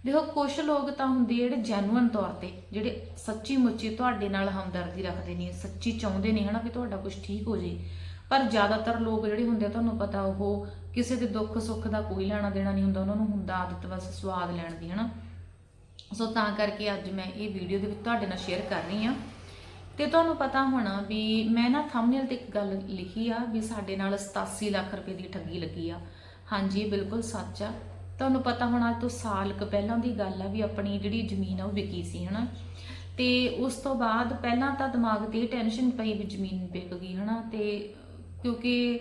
ਦੇਖੋ ਕੁਝ ਲੋਕ ਤਾਂ ਹੁੰਦੇ ਜਿਹੜੇ ਜੈਨੂਅਨ ਤੌਰ ਤੇ ਜਿਹੜੇ ਸੱਚੀ ਮੁੱਚੀ ਤੁਹਾਡੇ ਨਾਲ ਹਮਦਰਦੀ ਰੱਖਦੇ ਨੇ ਸੱਚੀ ਚਾਹੁੰਦੇ ਨੇ ਹਨਾ ਕਿ ਤੁਹਾਡਾ ਕੁਝ ਠੀਕ ਹੋ ਜੇ ਪਰ ਜ਼ਿਆਦਾਤਰ ਲੋਕ ਜਿਹੜੇ ਹੁੰਦੇ ਆ, ਤੁਹਾਨੂੰ ਪਤਾ ਉਹ ਕਿਸੇ ਦੇ ਦੁੱਖ ਸੁੱਖ ਦਾ ਕੋਈ ਲੈਣਾ ਦੇਣਾ ਨਹੀਂ ਹੁੰਦਾ, ਉਹਨਾਂ ਨੂੰ ਹੁੰਦਾ ਆਦਤ ਬਸ ਸਵਾਦ ਲੈਣ ਦੀ ਹਨਾ। ਸੋ ਤਾਂ ਕਰਕੇ ਅੱਜ ਮੈਂ ਇਹ ਵੀਡੀਓ ਦੇ ਵਿੱਚ ਤੁਹਾਡੇ ਨਾਲ ਸ਼ੇਅਰ ਕਰ ਰਹੀ ਹਾਂ। ਤੇ ਤੁਹਾਨੂੰ ਪਤਾ ਹੋਣਾ ਵੀ ਮੈਂ ਨਾ ਥੰਬਨੇਲ ਤੇ ਇੱਕ ਗੱਲ ਲਿਖੀ ਆ ਵੀ ਸਾਡੇ ਨਾਲ 87 ਲੱਖ ਰੁਪਏ ਦੀ ਠੱਗੀ ਲੱਗੀ ਆ। ਹਾਂਜੀ, ਬਿਲਕੁਲ ਸੱਚ ਆ। ਤੁਹਾਨੂੰ ਪਤਾ ਹੋਣਾ ਅੱਜ ਤੋਂ ਸਾਲ ਕੁ ਪਹਿਲਾਂ ਦੀ ਗੱਲ ਆ ਵੀ ਆਪਣੀ ਜਿਹੜੀ ਜ਼ਮੀਨ ਆ ਉਹ ਵਿਕੀ ਸੀ, ਹਨਾ? ਤੇ ਉਸ ਤੋਂ ਬਾਅਦ ਪਹਿਲਾਂ ਤਾਂ ਦਿਮਾਗ ਤੇ ਟੈਨਸ਼ਨ ਪਈ ਵੀ ਜ਼ਮੀਨ ਵਿਕ ਗਈ, ਹਨਾ? ਤੇ ਕਿਉਂਕਿ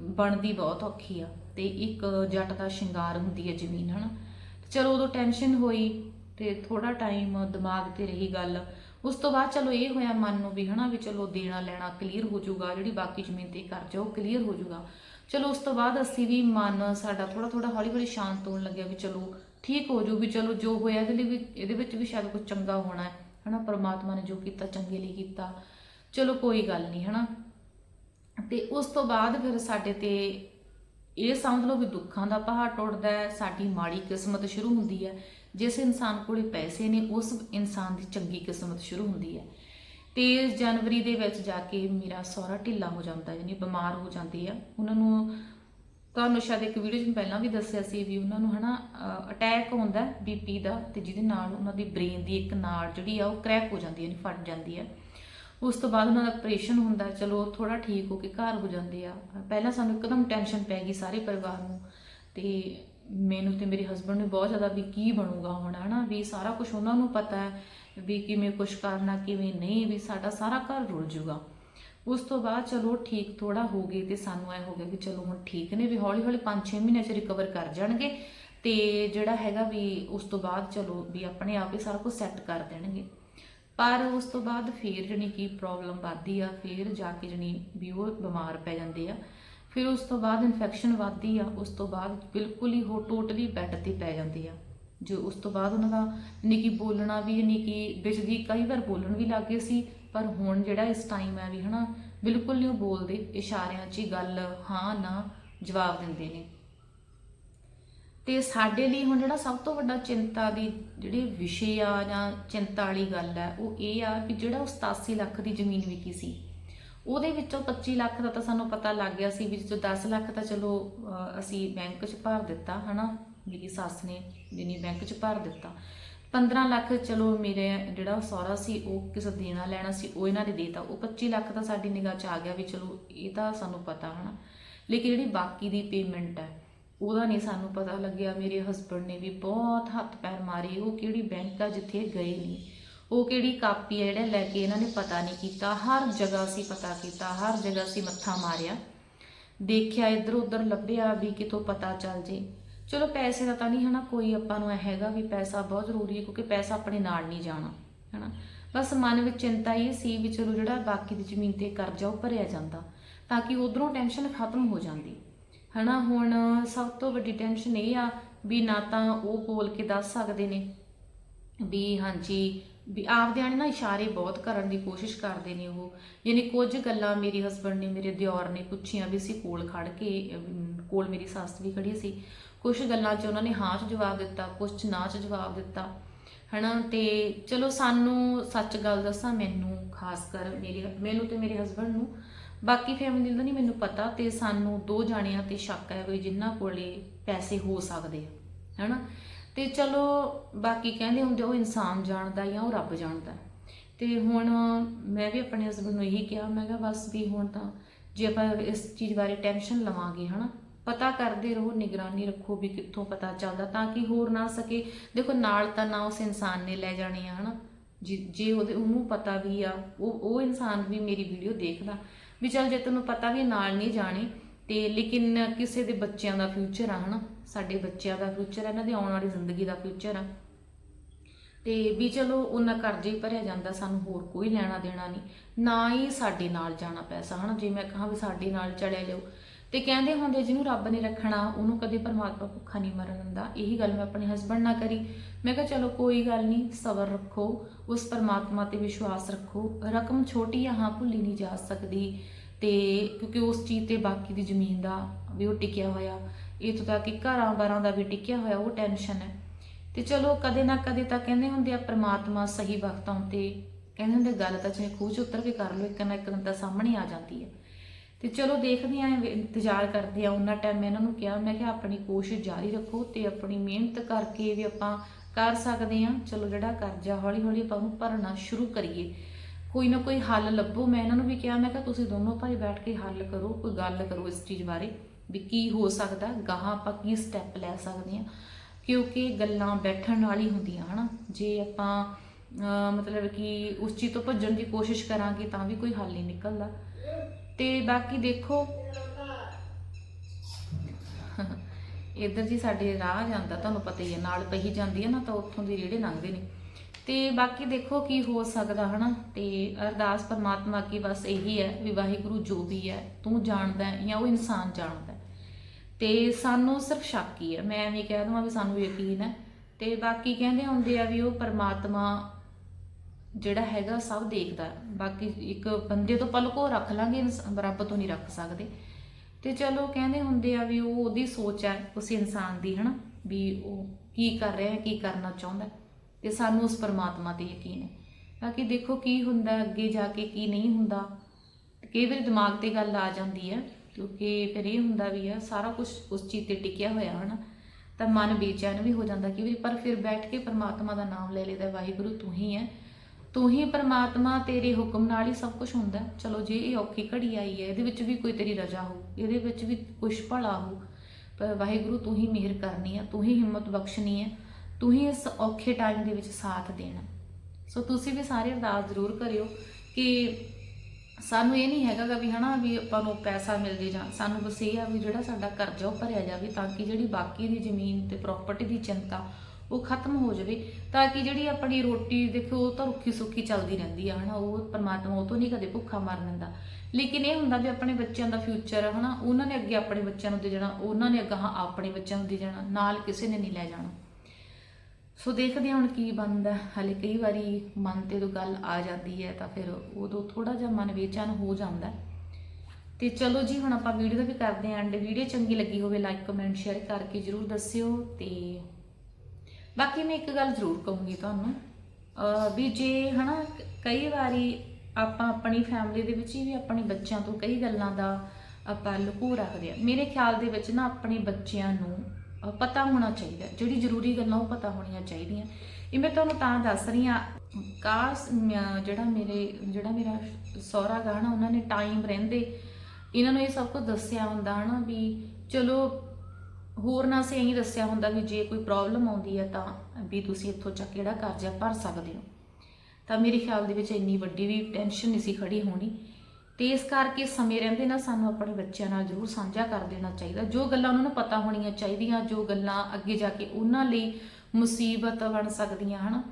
ਬਣਦੀ ਬਹੁਤ ਔਖੀ ਆ ਤੇ ਇੱਕ ਜੱਟ ਦਾ ਸ਼ਿੰਗਾਰ ਹੁੰਦੀ ਹੈ ਜ਼ਮੀਨ, ਹਨਾ? ਚਲੋ ਉਦੋਂ ਟੈਨਸ਼ਨ ਹੋਈ ਤੇ ਥੋੜਾ ਟਾਈਮ ਦਿਮਾਗ ਤੇ ਰਹੀ ਗੱਲ। ਉਸ ਤੋਂ ਬਾਅਦ ਚਲੋ ਇਹ ਹੋਇਆ ਮਨ ਨੂੰ ਵੀ ਹਨਾ ਵੀ ਚਲੋ ਦੇਣਾ ਲੈਣਾ ਕਲੀਅਰ ਹੋ ਜਾਊਗਾ, ਜਿਹੜੀ ਬਾਕੀ ਜ਼ਮੀਨ ਤੇ ਕਰਜ਼ਾ ਉਹ ਕਲੀਅਰ ਹੋ ਜਾਊਗਾ। ਚਲੋ ਉਸ ਤੋਂ ਬਾਅਦ ਅਸੀਂ ਵੀ ਮਨ ਸਾਡਾ ਥੋੜਾ ਥੋੜਾ ਹੌਲੀ ਹੌਲੀ ਸ਼ਾਂਤ ਹੋਣ ਲੱਗਿਆ ਵੀ ਚਲੋ ਠੀਕ ਹੋ ਜਾਊ ਵੀ ਚਲੋ ਜੋ ਹੋਇਆ ਇਹਦੇ ਲਈ ਵੀ ਇਹਦੇ ਵਿੱਚ ਵੀ ਸ਼ਾਇਦ ਕੁਝ ਚੰਗਾ ਹੋਣਾ ਹੈ, ਹਨਾ? ਪਰਮਾਤਮਾ ਨੇ ਜੋ ਕੀਤਾ ਚੰਗੇ ਲਈ ਕੀਤਾ। ਚਲੋ ਕੋਈ ਗੱਲ ਨਹੀਂ, ਹਨਾ? ਤੇ ਉਸ ਤੋਂ ਬਾਅਦ ਫਿਰ ਸਾਡੇ ਤੇ ਇਹ ਸਮਝ ਲਓ ਵੀ ਦੁੱਖਾਂ ਦਾ ਪਹਾੜ ਟੁੱਟਦਾ ਹੈ, ਸਾਡੀ ਮਾੜੀ ਕਿਸਮਤ ਸ਼ੁਰੂ ਹੁੰਦੀ ਹੈ। ਜਿਸ ਇਨਸਾਨ ਕੋਲੇ ਪੈਸੇ ਨੇ, ਉਸ ਇਨਸਾਨ ਦੀ ਚੰਗੀ ਕਿਸਮਤ ਸ਼ੁਰੂ ਹੁੰਦੀ ਹੈ। ਤੇ ਜਨਵਰੀ ਦੇ ਵਿੱਚ ਜਾ ਕੇ ਮੇਰਾ ਸਹੁਰਾ ਢਿੱਲਾ ਹੋ ਜਾਂਦਾ, ਯਾਨੀ ਬਿਮਾਰ ਹੋ ਜਾਂਦੇ ਆ। ਉਹਨਾਂ ਨੂੰ ਤੁਹਾਨੂੰ ਸ਼ਾਇਦ ਇੱਕ ਵੀਡੀਓ 'ਚ ਪਹਿਲਾਂ ਵੀ ਦੱਸਿਆ ਸੀ ਵੀ ਉਹਨਾਂ ਨੂੰ ਹਨਾ ਅਟੈਕ ਹੁੰਦਾ ਬੀਪੀ ਦਾ ਤੇ ਜਿਹਦੇ ਨਾਲ ਉਹਨਾਂ ਦੀ ਬ੍ਰੇਨ ਦੀ ਇੱਕ ਨਾੜ ਜਿਹੜੀ ਆ ਉਹ ਕ੍ਰੈਕ ਹੋ ਜਾਂਦੀ ਹੈ, ਯਾਨੀ ਫਟ ਜਾਂਦੀ ਹੈ। ਉਸ ਤੋਂ ਬਾਅਦ ਉਹਨਾਂ ਦਾ ਆਪਰੇਸ਼ਨ ਹੁੰਦਾ ਚਲੋ ਥੋੜਾ ਠੀਕ ਹੋ ਕੇ ਘਰ ਹੋ ਜਾਂਦੇ ਆ। ਪਹਿਲਾਂ ਸਾਨੂੰ ਇੱਕਦਮ ਟੈਨਸ਼ਨ ਪੈ ਗਈ ਸਾਰੇ ਪਰਿਵਾਰ ਨੂੰ ਤੇ ਮੈਨੂੰ ਤੇ ਮੇਰੇ ਹਸਬੰਡ ਨੂੰ ਬਹੁਤ ਜ਼ਿਆਦਾ ਵੀ ਕੀ ਬਣੂਗਾ ਹੁਣ, ਹਨਾ? ਵੀ ਸਾਰਾ ਕੁਝ ਉਹਨਾਂ ਨੂੰ ਪਤਾ ਹੈ ਵੀ ਕਿਵੇਂ ਕੁਝ ਕਰਨਾ, ਕਿਵੇਂ ਨਹੀਂ, ਵੀ ਸਾਡਾ ਸਾਰਾ ਘਰ ਰੁਲ ਜੂਗਾ। ਉਸ ਤੋਂ ਬਾਅਦ ਚਲੋ ਠੀਕ ਥੋੜਾ ਹੋ ਗਏ ਤੇ ਸਾਨੂੰ ਐ ਹੋ ਗਿਆ ਕਿ ਚਲੋ ਹੁਣ ਠੀਕ ਨੇ, ਵੀ ਹੌਲੀ ਹੌਲੀ 5-6 ਮਹੀਨੇ ਚ ਰਿਕਵਰ ਕਰ ਜਾਣਗੇ ਤੇ ਜਿਹੜਾ ਹੈਗਾ ਵੀ ਉਸ ਤੋਂ ਬਾਅਦ ਚਲੋ ਵੀ ਆਪਣੇ ਆਪ ਹੀ ਸਾਰਾ ਕੁਝ ਸੈੱਟ ਕਰ ਦੇਣਗੇ। ਪਰ ਉਸ ਤੋਂ ਬਾਅਦ ਫੇਰ ਜਣੀ ਕੀ ਪ੍ਰੋਬਲਮ ਵੱਧਦੀ ਆ, ਫੇਰ ਜਾ ਕੇ ਜਣੀ ਵੀ ਉਹ ਬਿਮਾਰ ਪੈ ਜਾਂਦੇ ਆ। ਫਿਰ ਉਸ ਤੋਂ ਬਾਅਦ ਇਨਫੈਕਸ਼ਨ ਵੱਧਦੀ ਆ, ਉਸ ਤੋਂ ਬਾਅਦ ਬਿਲਕੁਲ ਹੀ ਉਹ ਟੋਟਲੀ ਬੈੱਡ ਤੇ ਪੈ ਜਾਂਦੇ ਆ। ਜੋ ਉਸ ਤੋਂ ਬਾਅਦ ਉਹਨਾਂ ਦਾ ਯਾਨੀ ਕਿ ਬੋਲਣਾ ਵੀ ਯਾਨੀ ਕਿ ਵਿੱਚ ਦੀ ਕਈ ਵਾਰ ਬੋਲਣ ਵੀ ਲੱਗ ਗਏ ਸੀ, ਪਰ ਹੁਣ ਜਿਹੜਾ ਇਸ ਟਾਈਮ ਹੈ ਵੀ ਹਨਾ, ਬਿਲਕੁਲ ਨਹੀਂ ਉਹ ਬੋਲਦੇ, ਇਸ਼ਾਰਿਆਂ 'ਚ ਹੀ ਗੱਲ ਹਾਂ, ਨਾ ਜਵਾਬ ਦਿੰਦੇ ਨੇ। ਤੇ ਸਾਡੇ ਲਈ ਹੁਣ ਜਿਹੜਾ ਸਭ ਤੋਂ ਵੱਡਾ ਚਿੰਤਾ ਦੀ ਜਿਹੜੀ ਵਿਸ਼ੇ ਆ ਜਾਂ ਚਿੰਤਾ ਵਾਲੀ ਗੱਲ ਹੈ, ਉਹ ਇਹ ਆ ਕਿ ਜਿਹੜਾ ਉਹ 87 ਲੱਖ ਦੀ ਜ਼ਮੀਨ ਵਿਕੀ ਸੀ ਉਹਦੇ ਵਿੱਚੋਂ 25 ਲੱਖ ਦਾ ਤਾਂ ਸਾਨੂੰ ਪਤਾ ਲੱਗ ਗਿਆ ਸੀ ਵੀ ਜੋ 10 ਲੱਖ ਤਾਂ ਚਲੋ ਅਸੀਂ ਬੈਂਕ 'ਚ ਭਰ ਦਿੱਤਾ, ਹਨਾ? ਮੇਰੀ ਸੱਸ ਨੇ ਜਿੰਨੀ ਬੈਂਕ 'ਚ ਭਰ ਦਿੱਤਾ। 15 ਲੱਖ ਚਲੋ ਮੇਰੇ ਜਿਹੜਾ ਸਹੁਰਾ ਸੀ, ਉਹ ਕਿਸੇ ਦੇਣਾ ਲੈਣਾ ਸੀ, ਉਹ ਇਹਨਾਂ ਨੇ ਦੇਤਾ। ਉਹ 25 ਲੱਖ ਤਾਂ ਸਾਡੀ ਨਿਗਾਹ 'ਚ ਆ ਗਿਆ ਵੀ ਚਲੋ, ਇਹ ਤਾਂ ਸਾਨੂੰ ਪਤਾ, ਹਨਾ? ਲੇਕਿਨ ਜਿਹੜੀ ਬਾਕੀ ਦੀ ਪੇਮੈਂਟ ਹੈ, ਉਹਦਾ ਨਹੀਂ ਸਾਨੂੰ ਪਤਾ ਲੱਗਿਆ। ਮੇਰੇ ਹਸਬੰਡ ਨੇ ਵੀ ਬਹੁਤ ਹੱਥ ਪੈਰ ਮਾਰੇ, ਉਹ ਕਿਹੜੀ ਬੈਂਕ ਆ ਜਿੱਥੇ ਗਏ ਨਹੀਂ। ਉਹ ਕਿਹੜੀ ਕਾਪੀ ਹੈ, ਜਿਹੜਾ ਲੈ ਕੇ ਇਹਨਾਂ ਨੇ ਪਤਾ ਨਹੀਂ ਕੀਤਾ। ਹਰ ਜਗ੍ਹਾ ਅਸੀਂ ਪਤਾ ਕੀਤਾ, ਹਰ ਜਗ੍ਹਾ ਅਸੀਂ ਮੱਥਾ ਮਾਰਿਆ। ਦੇਖਿਆ ਇੱਧਰ ਉੱਧਰ ਲੱਭਿਆ ਵੀ ਕਿਤੋਂ ਪਤਾ ਚੱਲ ਜੇ। ਚਲੋ ਪੈਸੇ ਦਾ ਤਾਂ ਨਹੀਂ ਹਨਾ, ਕੋਈ ਆਪਾਂ ਨੂੰ ਇਹ ਹੈਗਾ ਵੀ ਪੈਸਾ ਬਹੁਤ ਜ਼ਰੂਰੀ ਹੈ, ਕਿਉਂਕਿ ਪੈਸਾ ਆਪਣੇ ਨਾਲ ਨਹੀਂ ਜਾਣਾ, ਹਨਾ। ਬਸ ਮਨ ਵਿੱਚ ਚਿੰਤਾ ਇਹ ਸੀ ਵੀ ਚਲੋ ਜਿਹੜਾ ਬਾਕੀ ਦੀ ਜ਼ਮੀਨ ਤੇ ਕਰਜ਼ਾ ਉਹ ਭਰਿਆ ਜਾਂਦਾ, ਤਾਂ ਕਿ ਉਧਰੋਂ ਟੈਨਸ਼ਨ ਖਤਮ ਹੋ ਜਾਂਦੀ। ਹਨਾ, ਹੁਣ ਸਭ ਤੋਂ ਵੱਡੀ ਟੈਨਸ਼ਨ ਇਹ ਆ ਵੀ ਨਾ ਤਾਂ ਉਹ ਬੋਲ ਕੇ ਦੱਸ ਸਕਦੇ ਨੇ ਵੀ ਹਾਂਜੀ ਵੀ ਆਪਦੇ ਆਣੇ ਨਾ ਇਸ਼ਾਰੇ ਬਹੁਤ ਕਰਨ ਦੀ ਕੋਸ਼ਿਸ਼ ਕਰਦੇ ਨੇ ਉਹ। ਯਾਨੀ ਕੁਝ ਗੱਲਾਂ ਮੇਰੇ ਹਸਬੰਡ ਨੇ, ਮੇਰੇ ਦਿਓਰ ਨੇ ਪੁੱਛੀਆਂ ਵੀ ਸੀ ਕੋਲ ਖੜ ਕੇ ਕੋਲ ਮੇਰੀ ਸੱਸ ਵੀ ਖੜੀ ਸੀ। ਕੁਝ ਗੱਲਾਂ 'ਚ ਉਹਨਾਂ ਨੇ ਹਾਂ 'ਚ ਜਵਾਬ ਦਿੱਤਾ, ਕੁਝ 'ਚ ਨਾ 'ਚ ਜਵਾਬ ਦਿੱਤਾ। ਹਨਾ? ਤੇ ਚਲੋ ਸਾਨੂੰ ਸੱਚ ਗੱਲ ਦੱਸਾਂ, ਮੈਨੂੰ ਖਾਸ ਕਰ ਮੇਰੇ, ਮੈਨੂੰ ਤੇ ਮੇਰੇ ਹਸਬੰਡ ਨੂੰ। ਬਾਕੀ ਫੈਮਿਲੀ ਦਾ ਨਹੀਂ ਮੈਨੂੰ ਪਤਾ ਤੇ ਸਾਨੂੰ ਦੋ ਜਾਣਿਆਂ ਤੇ ਸ਼ੱਕ ਹੈ ਵੀ ਜਿਨ੍ਹਾਂ ਕੋਲੇ ਪੈਸੇ ਹੋ ਸਕਦੇ ਆ। ਹਨਾ? ਤੇ ਚਲੋ ਬਾਕੀ ਕਹਿੰਦੇ ਹੁੰਦੇ ਉਹ ਇਨਸਾਨ ਜਾਣਦਾ ਜਾਂ ਉਹ ਰੱਬ ਜਾਣਦਾ ਤੇ ਹੁਣ ਮੈਂ ਵੀ ਆਪਣੇ ਹਸਬੰਡ ਨੂੰ ਇਹੀ ਕਿਹਾ, ਮੈਂ ਕਿਹਾ ਬਸ ਵੀ ਹੁਣ ਤਾਂ ਜੇ ਆਪਾਂ ਇਸ ਚੀਜ਼ ਬਾਰੇ ਟੈਨਸ਼ਨ ਲਵਾਂਗੇ, ਹਨਾ, ਪਤਾ ਕਰਦੇ ਰਹੋ, ਨਿਗਰਾਨੀ ਰੱਖੋ ਵੀ ਕਿੱਥੋਂ ਪਤਾ ਚੱਲਦਾ ਤਾਂ ਕਿ ਹੋਰ ਨਾ ਸਕੇ। ਦੇਖੋ ਨਾਲ ਤਾਂ ਨਾ ਉਸ ਇਨਸਾਨ ਨੇ ਲੈ ਜਾਣੇ ਆ, ਹਨਾ, ਜੇ ਜੇ ਉਹਦੇ, ਉਹਨੂੰ ਪਤਾ ਵੀ ਆ, ਉਹ ਉਹ ਇਨਸਾਨ ਵੀ ਮੇਰੀ ਵੀਡੀਓ ਦੇਖਦਾ। ਵੀ ਚੱਲ ਜੇ ਤੈਨੂੰ ਪਤਾ ਵੀ ਨਾਲ ਨਹੀਂ ਜਾਣੇ, ਤੇ ਲੇਕਿਨ ਕਿਸੇ ਦੇ ਬੱਚਿਆਂ ਦਾ ਫਿਊਚਰ ਆ, ਹਨਾ ਸਾਡੇ ਬੱਚਿਆਂ ਦਾ ਫਿਊਚਰ ਹੈ ਇਹਨਾਂ ਦੀ ਆਉਣ ਵਾਲੀ ਜ਼ਿੰਦਗੀ ਦਾ ਫਿਊਚਰ ਆ। ਤੇ ਵੀ ਚਲੋ, ਉਹਨਾਂ ਕਰਜ਼ੇ ਹੀ ਭਰਿਆ ਜਾਂਦਾ, ਸਾਨੂੰ ਹੋਰ ਕੋਈ ਲੈਣਾ ਦੇਣਾ ਨਹੀਂ। ਨਾ ਹੀ ਸਾਡੇ ਨਾਲ ਜਾਣਾ ਪੈਸਾ ਹਨਾ? ਜੇ ਮੈਂ ਕਹਾਂ ਵੀ ਸਾਡੇ ਨਾਲ ਚੜਿਆ ਜਾਓ ਤੇ ਕਹਿੰਦੇ ਹੁੰਦੇ, ਜਿਹਨੂੰ ਰੱਬ ਨੇ ਰੱਖਣਾ, ਉਹਨੂੰ ਕਦੇ ਪਰਮਾਤਮਾ ਭੁੱਖਾ ਨਹੀਂ ਮਰਨ ਦਿੰਦਾ। ਇਹੀ ਗੱਲ ਮੈਂ ਆਪਣੇ ਹਸਬੰਡ ਨਾਲ ਕਰੀ। ਮੈਂ ਕਿਹਾ, ਚਲੋ, ਕੋਈ ਗੱਲ ਨਹੀਂ, ਸਬਰ ਰੱਖੋ, ਉਸ ਪਰਮਾਤਮਾ ਤੇ ਵਿਸ਼ਵਾਸ ਰੱਖੋ। ਰਕਮ ਛੋਟੀ ਆ, ਹਾਂ, ਭੁੱਲੀ ਨਹੀਂ ਜਾ ਸਕਦੀ। ਤੇ ਕਿਉਂਕਿ ਉਸ ਚੀਜ਼ ਤੇ ਬਾਕੀ ਦੀ ਜ਼ਮੀਨ ਦਾ ਵੀ ਉਹ ਟਿਕਿਆ ਹੋਇਆ। ਇਥੋਂ ਤੱਕ ਕਿ ਘਰਾਂ ਬਾਰਾਂ ਦਾ ਵੀ ਟਿਕਿਆ ਹੋਇਆ, ਉਹ ਟੈਨਸ਼ਨ ਹੈ। ਤੇ ਚਲੋ, ਕਦੇ ਨਾ ਕਦੇ ਤਾਂ ਕਹਿੰਦੇ ਹੁੰਦੇ ਆ, ਪ੍ਰਮਾਤਮਾ ਸਹੀ ਵਕਤ ਆਉਂਦੇ ਕਹਿੰਦੇ ਹੁੰਦੇ, ਗੱਲ ਤਾਂ ਚਾਹੇ ਖੂਹ 'ਚ ਉਤਰ ਕੇ ਕਰ ਲਓ, ਇੱਕ ਨਾ ਇੱਕ ਦਿਨ ਤਾਂ ਸਾਹਮਣੇ ਆ ਜਾਂਦੀ ਹੈ। ਤੇ ਚਲੋ, ਦੇਖਦੇ ਆਂ ਇੰਤਜ਼ਾਰ ਕਰਦੇ ਆ ਉਹਨਾਂ ਟਾਈਮ ਮੈਂ ਇਹਨਾਂ ਨੂੰ ਕਿਹਾ, ਮੈਂ ਕਿਹਾ ਆਪਣੀ ਕੋਸ਼ਿਸ਼ ਜਾਰੀ ਰੱਖੋ ਤੇ ਆਪਣੀ ਮਿਹਨਤ ਕਰਕੇ ਵੀ ਆਪਾਂ ਕਰ ਸਕਦੇ ਆ ਚਲੋ, ਜਿਹੜਾ ਕਰਜ਼ਾ ਹੌਲੀ ਹੌਲੀ ਆਪਾਂ ਉਹਨੂੰ ਭਰਨਾ ਸ਼ੁਰੂ ਕਰੀਏ। ਕੋਈ ਨਾ ਕੋਈ ਹੱਲ ਲੱਭੋ, ਮੈਂ ਇਹਨਾਂ ਨੂੰ ਵੀ ਕਿਹਾ, ਮੈਂ ਕਿਹਾ ਤੁਸੀਂ ਦੋਨੋਂ ਭਾਈ ਬੈਠ ਕੇ ਹੱਲ ਕਰੋ, ਕੋਈ ਗੱਲ ਕਰੋ ਇਸ ਚੀਜ਼ ਬਾਰੇ। ਵੀ ਕੀ ਹੋ ਸਕਦਾ, ਗਾਹਾਂ ਆਪਾਂ ਕੀ ਸਟੈਪ ਲੈ ਸਕਦੇ ਆ ਕਿਉਂਕਿ ਗੱਲਾਂ ਬੈਠਣ ਵਾਲੀ ਹੀ ਹੁੰਦੀਆਂ, ਹਨਾ। ਜੇ ਆਪਾਂ ਮਤਲਬ ਕਿ ਉਸ ਚੀਜ਼ ਤੋਂ ਭੱਜਣ ਦੀ ਕੋਸ਼ਿਸ਼ ਕਰਾਂਗੇ ਤਾਂ ਵੀ ਕੋਈ ਹੱਲ ਨਹੀਂ ਨਿਕਲਦਾ। ਤੇ ਬਾਕੀ ਦੇਖੋ, ਇੱਧਰ ਜੀ ਸਾਡੇ ਰਾਹ ਜਾਂਦਾ, ਤੁਹਾਨੂੰ ਪਤਾ ਹੀ ਹੈ, ਨਾਲ ਪਹੀ ਜਾਂਦੀ ਹੈ ਨਾ, ਤਾਂ ਉੱਥੋਂ ਦੇ ਜਿਹੜੇ ਲੰਘਦੇ ਨੇ। ਤੇ ਬਾਕੀ ਦੇਖੋ ਕੀ ਹੋ ਸਕਦਾ, ਹਨਾ? ਤੇ ਅਰਦਾਸ ਪਰਮਾਤਮਾ ਕੀ ਬਸ ਇਹੀ ਹੈ ਵੀ ਵਾਹਿਗੁਰੂ ਜੋ ਵੀ ਹੈ, ਤੂੰ ਜਾਣਦਾ ਜਾਂ ਉਹ ਇਨਸਾਨ ਜਾਣਦਾ ਹੈ। ਤੇ ਸਾਨੂੰ ਸਿਰਫ ਸ਼ੱਕ ਹੀ ਹੈ, ਮੈਂ ਐਵੇਂ ਕਹਿ ਦਵਾਂ ਵੀ ਸਾਨੂੰ ਯਕੀਨ ਹੈ। ਤੇ ਬਾਕੀ ਕਹਿੰਦੇ ਹੁੰਦੇ ਆ ਵੀ ਉਹ ਪਰਮਾਤਮਾ ਜਿਹੜਾ ਹੈਗਾ ਸਭ ਦੇਖਦਾ ਬਾਕੀ ਇੱਕ ਬੰਦੇ ਤੋਂ ਪਲਕੋ ਰੱਖ ਲਾਂਗੇ, ਇਨਸ- ਰੱਬ ਤੋਂ ਨਹੀਂ ਰੱਖ ਸਕਦੇ। ਤੇ ਚਲੋ ਕਹਿੰਦੇ ਹੁੰਦੇ ਆ ਵੀ ਉਹ ਉਹਦੀ ਸੋਚ ਹੈ, ਉਸ ਇਨਸਾਨ ਦੀ, ਹਨਾ? ਵੀ ਉਹ ਕੀ ਕਰ ਰਿਹਾ ਹੈ, ਕੀ ਕਰਨਾ ਚਾਹੁੰਦਾ ਤੇ ਸਾਨੂੰ ਉਸ ਪਰਮਾਤਮਾ ਤੇ ਯਕੀਨ ਹੈ। ਬਾਕੀ ਦੇਖੋ ਕੀ ਹੁੰਦਾ, ਅੱਗੇ ਜਾ ਕੇ ਕੀ ਨਹੀਂ ਹੁੰਦਾ। ਕਈ ਵਾਰੀ ਦਿਮਾਗ ਤੇ ਗੱਲ ਆ ਜਾਂਦੀ ਹੈ, ਕਿਉਂਕਿ ਫਿਰ ਇਹ ਹੁੰਦਾ ਵੀ ਹੈ ਸਾਰਾ ਕੁਝ ਉਸ ਚੀਜ਼ ਤੇ ਟਿਕਿਆ ਹੋਇਆ, ਹਨਾ। ਤਾਂ ਮਨ ਬੇਚੈਨ ਵੀ ਹੋ ਜਾਂਦਾ ਕਿ ਵੀ ਪਰ ਫਿਰ ਬੈਠ ਕੇ ਪਰਮਾਤਮਾ ਦਾ ਨਾਮ ਲੈ ਲਈਦਾ, ਵਾਹਿਗੁਰੂ ਤੂੰ ਹੀ ਹੈ। ਤੂੰ ਹੀ ਪਰਮਾਤਮਾ, ਤੇਰੇ ਹੁਕਮ ਨਾਲ ਹੀ ਸਭ ਕੁਝ ਹੁੰਦਾ। ਚਲੋ ਜੇ ਇਹ ਔਖੀ ਘੜੀ ਆਈ ਹੈ, ਇਹਦੇ ਵਿੱਚ ਵੀ ਕੋਈ ਤੇਰੀ ਰਜ਼ਾ ਹੋ ਇਹਦੇ ਵਿੱਚ ਵੀ ਕੁਛ ਭਲਾ ਹੋ ਪਰ ਵਾਹਿਗੁਰੂ ਤੂੰ ਹੀ ਮਿਹਰ ਕਰਨੀ ਹੈ, ਤੂੰ ਹੀ ਹਿੰਮਤ ਬਖਸ਼ਣੀ ਹੈ। ਤੂੰ ਹੀ ਇਸ ਔਖੇ ਟਾਈਮ ਦੇ ਵਿੱਚ ਸਾਥ ਦੇਣਾ। ਸੋ ਤੁਸੀਂ ਵੀ ਸਾਰੇ ਅਰਦਾਸ ਜ਼ਰੂਰ ਕਰਿਓ ਕਿ ਸਾਨੂੰ ਇਹ ਨਹੀਂ ਹੈਗਾ ਗਾ ਵੀ ਹਨਾ ਵੀ ਆਪਾਂ ਨੂੰ ਪੈਸਾ ਮਿਲ ਜੇ ਜਾਂ ਸਾਨੂੰ ਬਸ ਇਹ ਆ ਵੀ ਜਿਹੜਾ ਸਾਡਾ ਕਰਜ਼ਾ ਉਹ ਭਰਿਆ ਜਾਵੇ ਤਾਂ ਕਿ ਜਿਹੜੀ ਬਾਕੀ ਦੀ ਜ਼ਮੀਨ ਤੇ ਪ੍ਰਾਪਰਟੀ ਦੀ ਚਿੰਤਾ ਉਹ ਖਤਮ ਹੋ ਜਾਵੇ, ਤਾਂ ਕਿ ਜਿਹੜੀ ਆਪਣੀ ਰੋਟੀ ਦੇਖੋ ਉਹ ਤਾਂ ਰੁੱਖੀ ਸੁੱਖੀ ਚੱਲਦੀ ਰਹਿੰਦੀ ਆ ਹਨਾ, ਉਹ ਪਰਮਾਤਮਾ ਉਹ ਤੋਂ ਨਹੀਂ ਕਦੇ ਭੁੱਖਾ ਮਰਨ ਦਿੰਦਾ ਲੇਕਿਨ ਇਹ ਹੁੰਦਾ ਵੀ ਆਪਣੇ ਬੱਚਿਆਂ ਦਾ ਫਿਊਚਰ ਹਨਾ, ਉਹਨਾਂ ਨੇ ਅੱਗੇ ਆਪਣੇ ਬੱਚਿਆਂ ਨੂੰ ਦੇ ਜਾਣਾ, ਉਹਨਾਂ ਨੇ ਅੱਗਾ ਆਪਣੇ ਬੱਚਿਆਂ ਨੂੰ ਦੇ ਜਾਣਾ, ਨਾਲ ਕਿਸੇ ਨੇ ਨਹੀਂ ਲੈ ਜਾਣਾ। ਸੋ ਦੇਖਦੇ ਹਾਂ ਹੁਣ ਕੀ ਬਣਦਾ ਹੈ। ਹਾਲੇ ਕਈ ਵਾਰੀ ਮਨ ਤੇ ਜਦੋਂ ਗੱਲ ਆ ਜਾਂਦੀ ਹੈ ਤਾਂ ਫਿਰ ਉਦੋਂ ਥੋੜਾ ਜਿਹਾ ਮਨ ਬੇਚੈਨ ਹੋ ਜਾਂਦਾ ਹੈ। ਤੇ ਚਲੋ ਜੀ, ਹੁਣ ਆਪਾਂ ਵੀਡੀਓ ਦਾ ਵੀ ਕਰਦੇ ਆਂ ਐਂਡ ਵੀਡੀਓ ਚੰਗੀ ਲੱਗੀ ਹੋਵੇ ਲਾਈਕ ਕਮੈਂਟ ਸ਼ੇਅਰ ਕਰਕੇ ਜਰੂਰ ਦੱਸਿਓ ਤੇ ਬਾਕੀ ਮੈਂ ਇੱਕ ਗੱਲ ਜ਼ਰੂਰ ਕਹੂੰਗੀ ਤੁਹਾਨੂੰ ਵੀ ਜੇ ਹਨਾ, ਕਈ ਵਾਰੀ ਆਪਾਂ ਆਪਣੀ ਫੈਮਿਲੀ ਦੇ ਵਿੱਚ ਹੀ ਵੀ ਆਪਣੇ ਬੱਚਿਆਂ ਤੋਂ ਕਈ ਗੱਲਾਂ ਦਾ ਆਪਾਂ ਲੁਕੋ ਰੱਖਦੇ ਆ ਮੇਰੇ ਖਿਆਲ ਦੇ ਵਿੱਚ ਨਾ, ਆਪਣੇ ਬੱਚਿਆਂ ਨੂੰ ਅਹ ਪਤਾ ਹੋਣਾ ਚਾਹੀਦਾ ਜਿਹੜੀ ਜ਼ਰੂਰੀ ਗੱਲਾਂ ਉਹ ਪਤਾ ਹੋਣੀਆਂ ਚਾਹੀਦੀਆਂ। ਇਹ ਮੈਂ ਤੁਹਾਨੂੰ ਤਾਂ ਦੱਸ ਰਹੀ ਆ ਕਾਸ ਮ- ਜਿਹੜਾ ਮੇਰੇ, ਜਿਹੜਾ ਮੇਰਾ ਸਹੁਰਾ ਗਾ ਨਾ, ਉਹਨਾਂ ਨੇ ਟਾਈਮ ਰਹਿੰਦੇ। ਇਹਨਾਂ ਨੂੰ ਇਹ ਸਭ ਕੁਝ ਦੱਸਿਆ ਹੁੰਦਾ ਹਨਾ ਵੀ ਚਲੋ, ਹੋਰ ਨਾ ਸੇ ਇਹੀ ਦੱਸਿਆ ਹੁੰਦਾ ਵੀ ਜੇ ਕੋਈ ਪ੍ਰੋਬਲਮ ਆਉਂਦੀ ਹੈ ਤਾਂ ਵੀ ਤੁਸੀਂ ਇੱਥੋਂ ਚੱਕ ਕਿਹੜਾ ਕਰਜ਼ਾ ਭਰ ਸਕਦੇ ਹੋ। ਤਾਂ ਮੇਰੇ ਖਿਆਲ ਦੇ ਵਿੱਚ ਇੰਨੀ ਵੱਡੀ ਵੀ ਟੈਨਸ਼ਨ ਨਹੀਂ ਸੀ ਖੜੀ ਹੋਣੀ। ਤੇ ਇਸ ਕਰਕੇ ਸਮੇਂ ਰਹਿੰਦੇ ਨਾ ਸਾਨੂੰ ਆਪਣੇ ਬੱਚਿਆਂ ਨਾਲ ਜ਼ਰੂਰ ਸਾਂਝਾ ਕਰ ਦੇਣਾ ਚਾਹੀਦਾ। ਜੋ ਗੱਲਾਂ ਉਹਨਾਂ ਨੂੰ ਪਤਾ ਹੋਣੀਆਂ ਚਾਹੀਦੀਆਂ, ਜੋ ਗੱਲਾਂ ਅੱਗੇ ਜਾ ਕੇ ਉਹਨਾਂ ਲਈ ਮੁਸੀਬਤ ਬਣ ਸਕਦੀਆਂ, ਹਨ?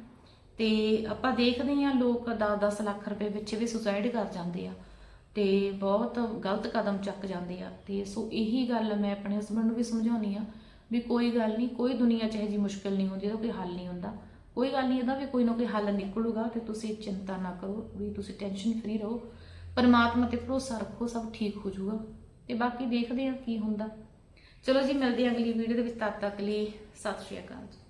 ਤੇ ਆਪਾਂ ਦੇਖਦੇ ਹਾਂ ਲੋਕ 10-10 ਲੱਖ ਰੁਪਏ ਵਿੱਚ ਵੀ ਸੁਸਾਈਡ ਕਰ ਜਾਂਦੇ ਆ ਤੇ ਬਹੁਤ ਗਲਤ ਕਦਮ ਚੱਕ ਜਾਂਦੇ ਆ। ਤੇ ਸੋ ਇਹੀ ਗੱਲ ਮੈਂ ਆਪਣੇ ਹਸਬੰਡ ਨੂੰ ਵੀ ਸਮਝਾਉਣੀ ਆ ਵੀ ਕੋਈ ਗੱਲ ਨਹੀਂ, ਕੋਈ ਦੁਨੀਆ 'ਚ ਇਹੋ ਜਿਹੀ ਮੁਸ਼ਕਲ ਨਹੀਂ ਹੁੰਦੀ, ਇਹਦਾ ਕੋਈ ਹੱਲ ਨਹੀਂ ਹੁੰਦਾ। ਕੋਈ ਗੱਲ ਨਹੀਂ, ਇਹਦਾ ਵੀ ਕੋਈ ਨਾ ਕੋਈ ਹੱਲ ਨਿਕਲੂਗਾ ਤੇ ਤੁਸੀਂ ਚਿੰਤਾ ਨਾ ਕਰੋ ਵੀ ਤੁਸੀਂ ਟੈਨਸ਼ਨ ਫਰੀ ਰਹੋ। ਪਰਮਾਤਮਾ ਤੇ ਭਰੋਸਾ ਰੱਖੋ, ਸਭ ਠੀਕ ਹੋ ਜਾਊਗਾ। ਤੇ ਬਾਕੀ ਦੇਖਦੇ ਹਾਂ ਕੀ ਹੁੰਦਾ। ਚਲੋ ਜੀ, ਮਿਲਦੇ ਹਾਂ ਅਗਲੀ ਵੀਡੀਓ ਦੇ ਵਿੱਚ। ਤਦ ਤੱਕ ਲਈ ਸਤਿ ਸ਼੍ਰੀ ਅਕਾਲ ਜੀ।